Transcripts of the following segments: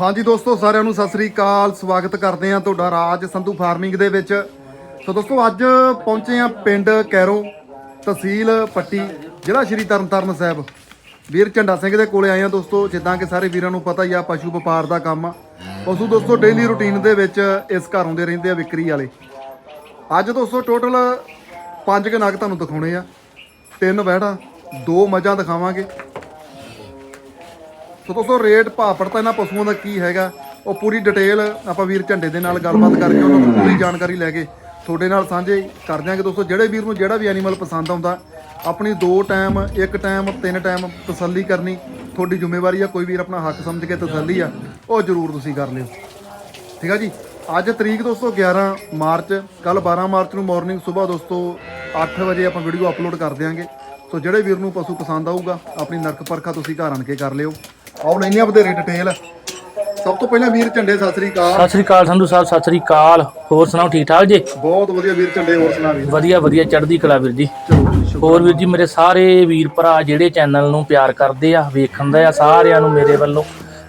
ਹਾਂਜੀ ਦੋਸਤੋ, ਸਾਰਿਆਂ ਨੂੰ ਸਤਿ ਸ੍ਰੀ ਅਕਾਲ। ਸਵਾਗਤ ਕਰਦੇ ਹਾਂ ਤੁਹਾਡਾ ਰਾਜ ਸੰਧੂ ਫਾਰਮਿੰਗ ਦੇ ਵਿੱਚ। ਸੋ ਦੋਸਤੋ, ਅੱਜ ਪਹੁੰਚੇ ਹਾਂ ਪਿੰਡ ਕੈਰੋ ਤਹਿਸੀਲ ਪੱਟੀ, ਜ਼ਿਲ੍ਹਾ ਸ਼੍ਰੀ ਤਰਨਤਾਰਨ ਸਾਹਿਬ। ਵੀਰ ਝੰਡਾ ਸਿੰਘ ਦੇ ਕੋਲੇ ਆਏ ਹਾਂ ਦੋਸਤੋ, ਜਿੱਦਾਂ ਕਿ ਸਾਰੇ ਵੀਰਾਂ ਨੂੰ ਪਤਾ ਹੀ ਆ, ਪਸ਼ੂ ਵਪਾਰ ਦਾ ਕੰਮ ਆ। ਪਸ਼ੂ ਦੋਸਤੋ ਡੇਲੀ ਰੁਟੀਨ ਦੇ ਵਿੱਚ ਇਸ ਘਰ ਆਉਂਦੇ ਰਹਿੰਦੇ ਆ ਵਿਕਰੀ ਵਾਲੇ। ਅੱਜ ਦੋਸਤੋ ਟੋਟਲ ਪੰਜ ਕਿ ਨਗ ਤੁਹਾਨੂੰ ਦਿਖਾਉਣੇ ਆ। ਤਿੰਨ ਵਹਿੜਾਂ, ਦੋ ਮੱਝਾਂ ਦਿਖਾਵਾਂਗੇ। ਸੋ ਦੋਸਤੋ, ਰੇਟ ਭਾਪੜ ਤਾਂ ਇਹਨਾਂ ਪਸ਼ੂਆਂ ਦਾ ਕੀ ਹੈਗਾ? ਉਹ ਪੂਰੀ ਡਿਟੇਲ ਆਪਾਂ ਵੀਰ ਝੰਡੇ ਦੇ ਨਾਲ ਗੱਲਬਾਤ ਕਰਕੇ ਉਹਨਾਂ ਨੂੰ ਪੂਰੀ ਜਾਣਕਾਰੀ ਲੈ ਕੇ ਤੁਹਾਡੇ ਨਾਲ ਸਾਂਝੇ ਕਰ ਦਿਆਂਗੇ ਦੋਸਤੋ। ਜਿਹੜੇ ਵੀਰ ਨੂੰ ਜਿਹੜਾ ਵੀ ਐਨੀਮਲ ਪਸੰਦ ਆਉਂਦਾ, ਆਪਣੀ ਦੋ ਟਾਈਮ ਇੱਕ ਟਾਈਮ ਤਿੰਨ ਟਾਈਮ ਤਸੱਲੀ ਕਰਨੀ ਤੁਹਾਡੀ ਜ਼ਿੰਮੇਵਾਰੀ ਆ। ਕੋਈ ਵੀਰ ਆਪਣਾ ਹੱਕ ਸਮਝ ਕੇ ਤਸੱਲੀ ਆ, ਉਹ ਜ਼ਰੂਰ ਤੁਸੀਂ ਕਰ ਲਿਓ। ਠੀਕ ਆ ਜੀ? ਅੱਜ ਤਰੀਕ ਦੋਸਤੋ 11 ਮਾਰਚ ਕੱਲ 12 ਮਾਰਚ ਨੂੰ ਮਾਰਨਿੰਗ ਸਵੇਰ ਦੋਸਤੋ 8 ਵਜੇ ਆਪਾਂ ਵੀਡੀਓ ਅਪਲੋਡ ਕਰ ਦਿਆਂਗੇ। ਸੋ ਜਿਹੜੇ ਵੀਰ ਨੂੰ ਪਸ਼ੂ ਪਸੰਦ ਆਊਗਾ ਆਪਣੀ ਨਰਕ ਪਰਖਾ ਤੁਸੀਂ ਘਰ ਆਣ ਕੇ ਕਰ ਲਿਓ। ਆਓ ਲੈਣੀ ਆ ਵਧੇਰੇ ਡਿਟੇਲ ਸਭ ਤੋਂ ਪਹਿਲਾਂ ਵੀਰ ਝੰਡੇ ਸਤਿ ਸ੍ਰੀ ਅਕਾਲ। ਸਤਿ ਸ੍ਰੀ ਅਕਾਲ ਸੰਧੂ ਸਾਹਿਬ ਸਤਿ ਸ੍ਰੀ ਅਕਾਲ। ਹੋਰ ਸੁਣਾਓ ਠੀਕ ਠਾਕ ਜੀ? ਬਹੁਤ ਵਧੀਆ ਵੀਰ ਝੰਡੇ ਹੋਰ ਸੁਣਾ ਵੀਰ। ਵਧੀਆ ਵਧੀਆ ਚੜ੍ਹਦੀ ਕਲਾ ਵੀਰ ਜੀ। ਹੋਰ ਵੀਰ ਜੀ ਮੇਰੇ ਸਾਰੇ ਵੀਰ ਭਰਾ ਜਿਹੜੇ ਚੈਨਲ ਨੂੰ ਪਿਆਰ ਕਰਦੇ ਆ ਵੇਖਣ ਦੇ ਆ ਸਾਰਿਆਂ ਨੂੰ ਮੇਰੇ ਵੱਲੋਂ।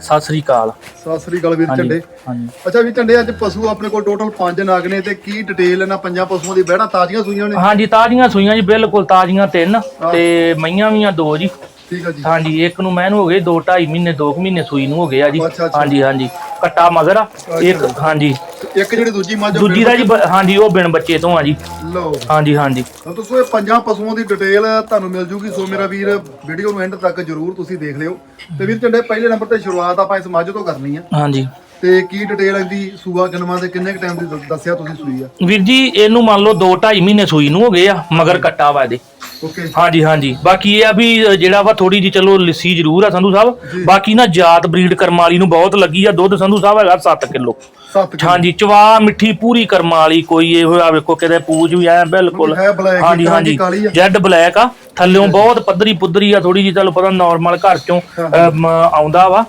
ਸਤਿ ਸ੍ਰੀ ਅਕਾਲ। ਸਤਿ ਸ੍ਰੀ ਅਕਾਲ ਵੀਰ ਝੰਡੇ। ਹਾਂਜੀ। ਅੱਛਾ ਵੀਰ ਝੰਡੇ ਅੱਜ ਪਸ਼ੂ ਆਪਣੇ ਕੋਲ ਟੋਟਲ 5 ਨਾਗ ਨੇ ਤੇ ਕੀ ਡਿਟੇਲ ਇਹਨਾਂ ਪੰਜਾਂ ਪਸ਼ੂਆਂ ਦੀ? ਬਹਿਣਾ ਤਾਜ਼ੀਆਂ ਸੂਈਆਂ ਨੇ? ਹਾਂਜੀ ਤਾਜ਼ੀਆਂ ਸੂਈਆਂ ਜੀ ਬਿਲਕੁਲ ਤਾਜ਼ੀਆਂ ਤਿੰਨ ਤੇ ਮਈਆਂ ਵੀਆਂ ਦੋ ਜੀ। ਠੀਕ ਆ ਜੀ। ਹਾਂਜੀ ਇੱਕ ਨੂੰ ਮੈਨੂੰ ਹੋ ਗਏ 2 2.5 ਮਹੀਨੇ 2 ਮਹੀਨੇ ਸੂਈ ਨੂੰ ਹੋ ਗਏ ਆ ਜੀ। ਅੱਛਾ, ਅੱਛਾ। ਹਾਂਜੀ ਹਾਂਜੀ। ਕੱਟਾ ਮਗਰ ਆ ਇੱਕ ਹਾਂਜੀ। ਇੱਕ ਜਿਹੜੀ ਦੂਜੀ ਮੱਝ ਦੂਜੀ ਦਾ ਜੀ ਬ- ਹਾਂਜੀ ਉਹ ਬਿਨ ਬੱਚੇ ਤੋਂ ਆ ਜੀ। ਲਓ। ਹਾਂਜੀ ਹਾਂਜੀ। ਤਾਂ ਦੋਸਤੋ ਇਹ ਪੰਜਾਂ ਪਸ਼ੂਆਂ ਦੀ ਡਿਟੇਲ ਤੁਹਾਨੂੰ ਮਿਲ ਜੂਗੀ ਸੋ ਮੇਰਾ ਵੀਰ ਵੀਡੀਓ ਨੂੰ ਐਂਡ ਤੱਕ ਜਰੂਰ ਤੁਸੀਂ ਦੇਖ ਲਿਓ। ਤੇ ਵੀਰ ਝੰਡੇ ਪਹਿਲੇ ਨੰਬਰ ਤੇ ਸ਼ੁਰੂਆਤ ਆਪਾਂ ਇਸ ਮੱਝ ਤੋਂ ਕਰਨੀ ਆ। ਹਾਂਜੀ। ਤੇ ਕੀ ਡਿਟੇਲ ਇਹਦੀ ਸੂਆ ਕਿਨਵਾਂ ਤੇ ਕਿੰਨੇ ਕ ਟਾਈਮ ਦੀ ਦ- ਦੱਸਿਆ ਤੁਸੀਂ ਸੂਈ ਆ? ਵੀਰ ਜੀ ਇਹਨੂੰ ਮੰਨ ਲਓ 2 2.5 ਮਹੀਨੇ ਸੂਈ ਨੂੰ ਹੋ ਗਏ ਆ ਮਗਰ ਕੱਟਾ ਵਾ ਇਹਦੇ। ਓਕੇ। ਹਾਂਜੀ ਹਾਂਜੀ। ਬਾਕੀ ਇਹ ਆ ਵੀ ਅ, ਜਿਹੜਾ ਵਾ ਥੋੜੀ ਜੀ ਚਲੋ ਲਿੱਸੀ ਜ਼ਰੂਰ ਆ ਸੰਧੂ ਸਾਹਿਬ। ਬਾਕੀ ਨਾ ਜਾਤ ਬਰੀਡ ਕਰਮ ਵਾਲੀ ਨੂੰ ਬਹੁਤ ਲੱਗੀ ਆ ਦੁੱਧ ਸੰਧੂ ਸਾਹਿਬ ਹੈਗਾ 7 ਕਿਲੋ। 7 ਹਾਂਜੀ ਚਵਾ ਮਿੱਠੀ ਪੂਰੀ ਕਰਮ ਵਾਲੀ ਕੋਈ ਇਹੋ ਆ ਵੇਖੋ ਕਿਤੇ ਪੂਜ ਵੀ ਐ ਬਿਲਕੁਲ। ਹੈ ਬਲੈਕ ਹਾਂਜੀ ਦੀ ਹਾਂਜੀ। ਕਾਲੀ ਆ। ਜੈਡ ਬਲੈਕ ਆ। ਥੱਲਿਓਂ ਬਹੁਤ ਪੱਧਰੀ ਪੁੱਧਰੀ ਆ ਥੋੜੀ ਜੀ ਤੁਹਾਨੂੰ ਪਤਾ ਨਾਰਮਲ ਘਰ ਚੋਂ ਅਮ, ਆਉਂਦਾ ਵਾ।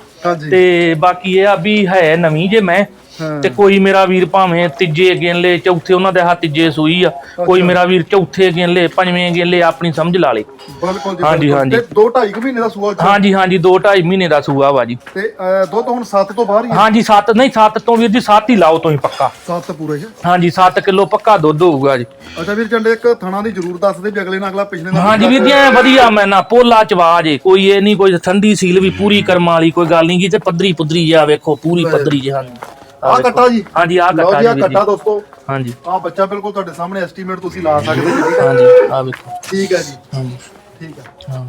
ਤੇ ਬਾਕੀ ਇਹ ਆ ਵੀ ਹੈ ਨਵੀਂ ਜੇ ਮੈਂ। ਤੇ ਕੋਈ ਮੇਰਾ ਵੀਰ ਭਾਵੇਂ ਤੀਜੇ ਗੇਲੇ ਚੌਥੇ ਉਹਨਾਂ ਦੇ ਹੱਥ ਤੀਜੇ ਸੂਈ ਆ। ਕੋਈ ਮੇਰਾ ਵੀਰ ਚੌਥੇ ਗੇਲੇ ਪੰਜਵੇਂ ਗੇਲੇ ਆਪਣੀ ਸਮਝ ਲਾ ਲੇ। ਬਿਲਕੁਲ ਜੀ ਹਾਂਜੀ। ਹਾਂਜੀ। ਤੇ 2 2.5 ਮਹੀਨੇ ਦਾ ਸੂਆ ਹਾਂਜੀ ਹਾਂਜੀ 2 2.5 ਮਹੀਨੇ ਦਾ ਸੂਆ ਵਾ ਜੀ। ਤੇ ਦੁੱਧ ਹੁਣ 7 ਤੋਂ ਬਾਹਰ ਹੀ ਆ? ਹਾਂਜੀ 7 ਨਹੀਂ 7 ਤੋਂ ਵੀਰ ਜੀ 7 ਹੀ ਲਾਓ ਤੁਸੀਂ ਪੱਕਾ। 7 ਪੂਰੇ ਹੈ ਹਾਂਜੀ 7 ਕਿਲੋ ਪੱਕਾ ਦੁੱਧ ਹੋਊਗਾ ਜੀ। ਅੱਛਾ ਵੀਰ ਝੰਡੇ ਇੱਕ ਥਣਾ ਦੀ ਜਰੂਰ ਦੱਸ ਦੇ ਵੀ ਅਗਲੇ ਨਾਲ ਅਗਲਾ ਪਿਛਲੇ ਨਾਲ ਹਾਂਜੀ ਵੀਰ ਜੀ ਐਂ ਵਧੀਆ ਮੈਂ ਨਾ ਪੋਲਾ ਚਵਾ ਜੇ ਕੋਈ ਇਹ ਨਹੀਂ ਕੋਈ ਠੰਡੀ ਸੀਲ ਵੀ ਪੂਰੀ ਕਰਮ ਵਾਲੀ ਕੋਈ ਗੱਲ ਨਹੀਂ ਗੀ ਤੇ ਪੱਧਰੀ ਪੁੱਧਰੀ ਜਿਹਾ ਵੇਖੋ ਪੂਰੀ ਪੱਧਰੀ ਜਿਹਾ ਆ ਕੱਟਾ ਜੀ। ਹਾਂਜੀ ਆ ਲਓ ਕੱਟਾ ਜੀ ਆ ਜੀ ਵੀਰ ਜੀ। ਕੱਟਾ ਦੋਸਤੋ। ਹਾਂਜੀ। ਆ ਬੱਚਾ ਬਿਲਕੁਲ ਤੁਹਾਡੇ ਸਾਹਮਣੇ ਐਸਟੀਮੇਟ ਤੁਸੀਂ ਲਾ ਸਕਦੇ ਜੀ ਠੀਕ ਹੈ? ਹਾਂਜੀ ਆ ਵੇਖੋ। ਠੀਕ ਹੈ ਜੀ। ਹਾਂਜੀ। ਠੀਕ ਹੈ। ਹਾਂ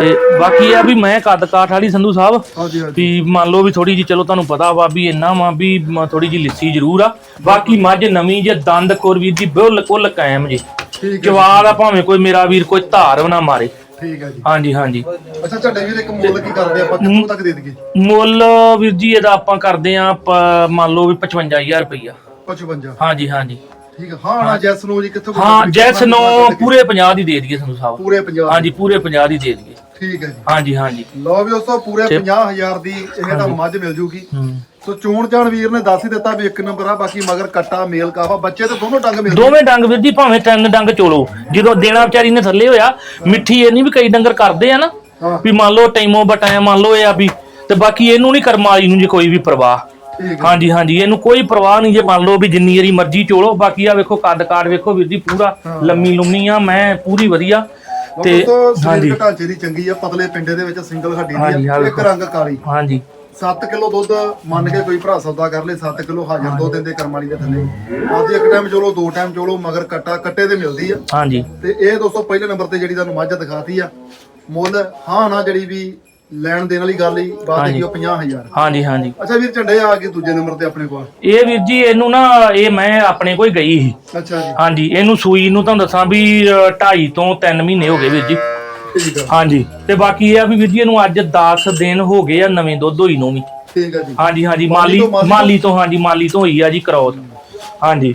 ਤੇ ਬਾਕੀ ਇਹ ਆ ਵੀ ਮੈਂ ਕੱਦ ਕਾਠ ਵਾਲੀ ਸੰਧੂ ਸਾਹਿਬ ਹਾਂਜੀ ਹਾਂਜੀ। ਵੀ ਮੰਨ ਲਓ ਵੀ ਥੋੜੀ ਜੀ ਚਲੋ ਤੁਹਾਨੂੰ ਪਤਾ ਵਾ ਵੀ ਇੰਨਾ ਵਾ ਵੀ ਥੋੜੀ ਜੀ ਲਿੱਸੀ ਜ਼ਰੂਰ ਆ। ਬਾਕੀ ਮੱਝ ਨਵੀਂ ਜੇ ਦੰਦ ਖੋਰ ਵੀਰ ਦੀ ਬਿਲਕੁਲ ਕਾਇਮ ਜੀ। ਠੀਕ ਹੈ ਆ ਭਾਵੇਂ ਕੋਈ ਮੇਰਾ ਵੀਰ ਕੋਈ ਧਾਰ ਵੀ ਨਾ ਮਾਰੇ। ਠੀਕ ਹੈ ਜੀ। ਹਾਂਜੀ ਹਾਂਜੀ। ਅੱਛਾ ਝੰਡੇ ਵੀਰ ਇੱਕ ਮੁੱਲ ਕੀ ਕਰਦੇ ਆਪਾਂ? ਕਿੰਨੇ ਤੱਕ ਦੇ ਦਈਏ? ਮੁੱਲ ਵੀਰ ਜੀ ਇਹਦਾ ਆਪਾਂ ਕਰਦੇ ਆ ਮੰਨ ਲਓ ਵੀ 55000 ਰੁਪਈਆ। 55 ਹਾਂਜੀ ਹਾਂਜੀ। ਠੀਕ ਹੈ। ਹਾਂ ਨਾ ਜੈਸ ਨੂੰ ਜੀ ਕਿੱਥੋਂ ਹਾਂ ਜੈਸ ਨੋ ਪੂਰੇ 50 ਦੀ ਦੇ ਦਈਏ ਤੁਹਾਨੂੰ ਸਾਹਿਬ ਪੂਰੇ 50 ਹਾਂਜੀ ਪੂਰੇ 50 ਦੀ ਦੇ ਦਈਏ। ਠੀਕ ਹੈ ਜੀ। ਹਾਂਜੀ ਹਾਂਜੀ। ਲਓ ਵੀ ਦੋਸਤੋ ਪੂਰੇ 50000 ਦੀ ਇਹ ਤੁਹਾਨੂੰ ਮੱਝ ਮਿਲ ਜੂਗੀ। ਹੂੰ। ਸੋ ਚੋਣ ਜਾਣ ਵੀਰ ਨੇ ਦੱਸ ਹੀ ਦਿੱਤਾ ਵੀ ਇੱਕ ਨੰਬਰ ਆ ਬਾਕੀ ਮਗਰ ਕੱਟਾ ਮੇਲ ਕਾਫਾ ਬੱਚੇ ਤੇ ਦੋਨੋਂ ਡੰਗ ਮਿਲਦੇ ਦੋਵੇਂ ਡੰਗ ਵੀਰ ਜੀ ਭਾਵੇਂ ਤਿੰਨ ਡੰਗ ਚੋਲੋ। ਜਦੋਂ ਦੇਣਾ ਵਿਚਾਰੀ ਨੇ ਥੱਲੇ ਹੋਇਆ ਮਿੱਠੀ ਇਹ ਨਹੀਂ ਵੀ ਕਈ ਡੰਗਰ ਕਰਦੇ ਆ ਨਾ ਵੀ ਮੰਨ ਲਓ ਟਾਈਮੋ ਬਟਾਇਆ ਮੰਨ ਲਓ ਇਹ ਆ ਵੀ ਤੇ ਬਾਕੀ ਇਹਨੂੰ ਨਹੀਂ ਕਰਮ ਵਾਲੀ ਨੂੰ ਜੇ ਕੋਈ ਵੀ ਪਰਵਾਹ। ਹਾਂਜੀ ਹਾਂਜੀ ਇਹਨੂੰ ਕੋਈ ਪਰਵਾਹ ਨਹੀਂ ਜੇ ਮੰਨ ਲਓ ਵੀ ਜਿੰਨੀ ਵਾਰੀ ਮਰਜ਼ੀ ਚੋਲੋ ਬਾਕੀ ਆ ਵੇਖੋ ਕੱਦ ਕਾਠ ਵੇਖੋ ਵੀਰ ਜੀ ਪੂਰਾ ਲੰਮੀ ਲੁੰਮੀ ਆ ਮੈਂ ਪੂਰੀ ਵਧੀਆ। ਤੇ ਹਾਂਜੀ। ਢਾਂਚੇ ਦੀ ਚੰਗੀ ਆ ਪਤਲੇ ਪਿੰਡੇ ਦੇ ਵਿੱਚ ਸਿੰਗਲ ਹੱਡੀ ਦੀ ਇੱਕ ਰੰਗ ਕਾਲੀ। ਹਾਂਜੀ। 7 ਕਿਲੋ ਦੁੱਧ ਮੰਨ ਕੇ ਕੋਈ ਭਰਾ ਸੌਦਾ ਕਰ ਲੇ 7 ਕਿਲੋ ਹਾਜ਼ਰ ਦੁੱਧ ਦਿੰਦੇ ਕਰਮ ਵਾਲੀ ਦੇ ਥੱਲੇ। ਆਪਦੀ ਇੱਕ ਟਾਈਮ ਚੋਲੋ ਦੋ ਟਾਈਮ ਚੋਲੋ ਮਗਰ ਕੱਟਾ ਕੱਟੇ ਦੇ ਮਿਲਦੀ ਆ। ਹਾਂਜੀ। ਤੇ ਇਹ ਦੋਸਤੋ ਪਹਿਲੇ ਨੰਬਰ ਤੇ ਜਿਹੜੀ ਤੁਹਾਨੂੰ ਮੱਝ ਦਿਖਾਤੀ ਆ ਮੁੱਲ ਹਾਂ ਨਾ ਜਿਹੜੀ ਵੀ ਲੈਣ ਦੇਣ ਵਾਲੀ ਗੱਲ ਹੀ ਬਾਤ ਹੈਗੀ ਉਹ 50000 ਹਾਂਜੀ ਹਾਂਜੀ। ਅੱਛਾ ਵੀਰ ਝੰਡੇ ਆ ਕੇ ਦੂਜੇ ਨੰਬਰ ਤੇ ਆਪਣੇ ਕੋਲ। ਇਹ ਵੀਰ ਜੀ ਇਹਨੂੰ ਨਾ ਇਹ ਮੈਂ ਆਪਣੇ ਕੋਈ ਗਈ ਸੀ। ਅੱਛਾ ਜੀ। ਹਾਂਜੀ ਇਹਨੂੰ ਸੂਈ ਨੂੰ ਤੁਹਾਨੂੰ ਦੱਸਾਂ ਵੀ 2.5 ਤੋਂ 3 ਮਹੀਨੇ ਹੋ ਗਏ ਵੀਰ ਜੀ। ਠੀਕ ਆ। ਹਾਂਜੀ। ਤੇ ਬਾਕੀ ਇਹ ਆ ਵੀ ਵੀਰ ਜੀ ਇਹਨੂੰ ਅੱਜ 10 ਦਿਨ ਹੋ ਗਏ ਆ ਨਵੇਂ ਦੁੱਧ ਹੋਈ ਨੂੰ ਵੀ। ਠੀਕ ਆ ਜੀ। ਹਾਂਜੀ ਹਾਂਜੀ। ਮਾਲੀ ਤੋਂ-? ਮਾਲੀ ਤੋਂ? ਹਾਂਜੀ। ਮਾਲੀ ਤੋਂ ਹੋਈ ਆ ਜੀ ਕਰੋਸ ਹਾਂਜੀ।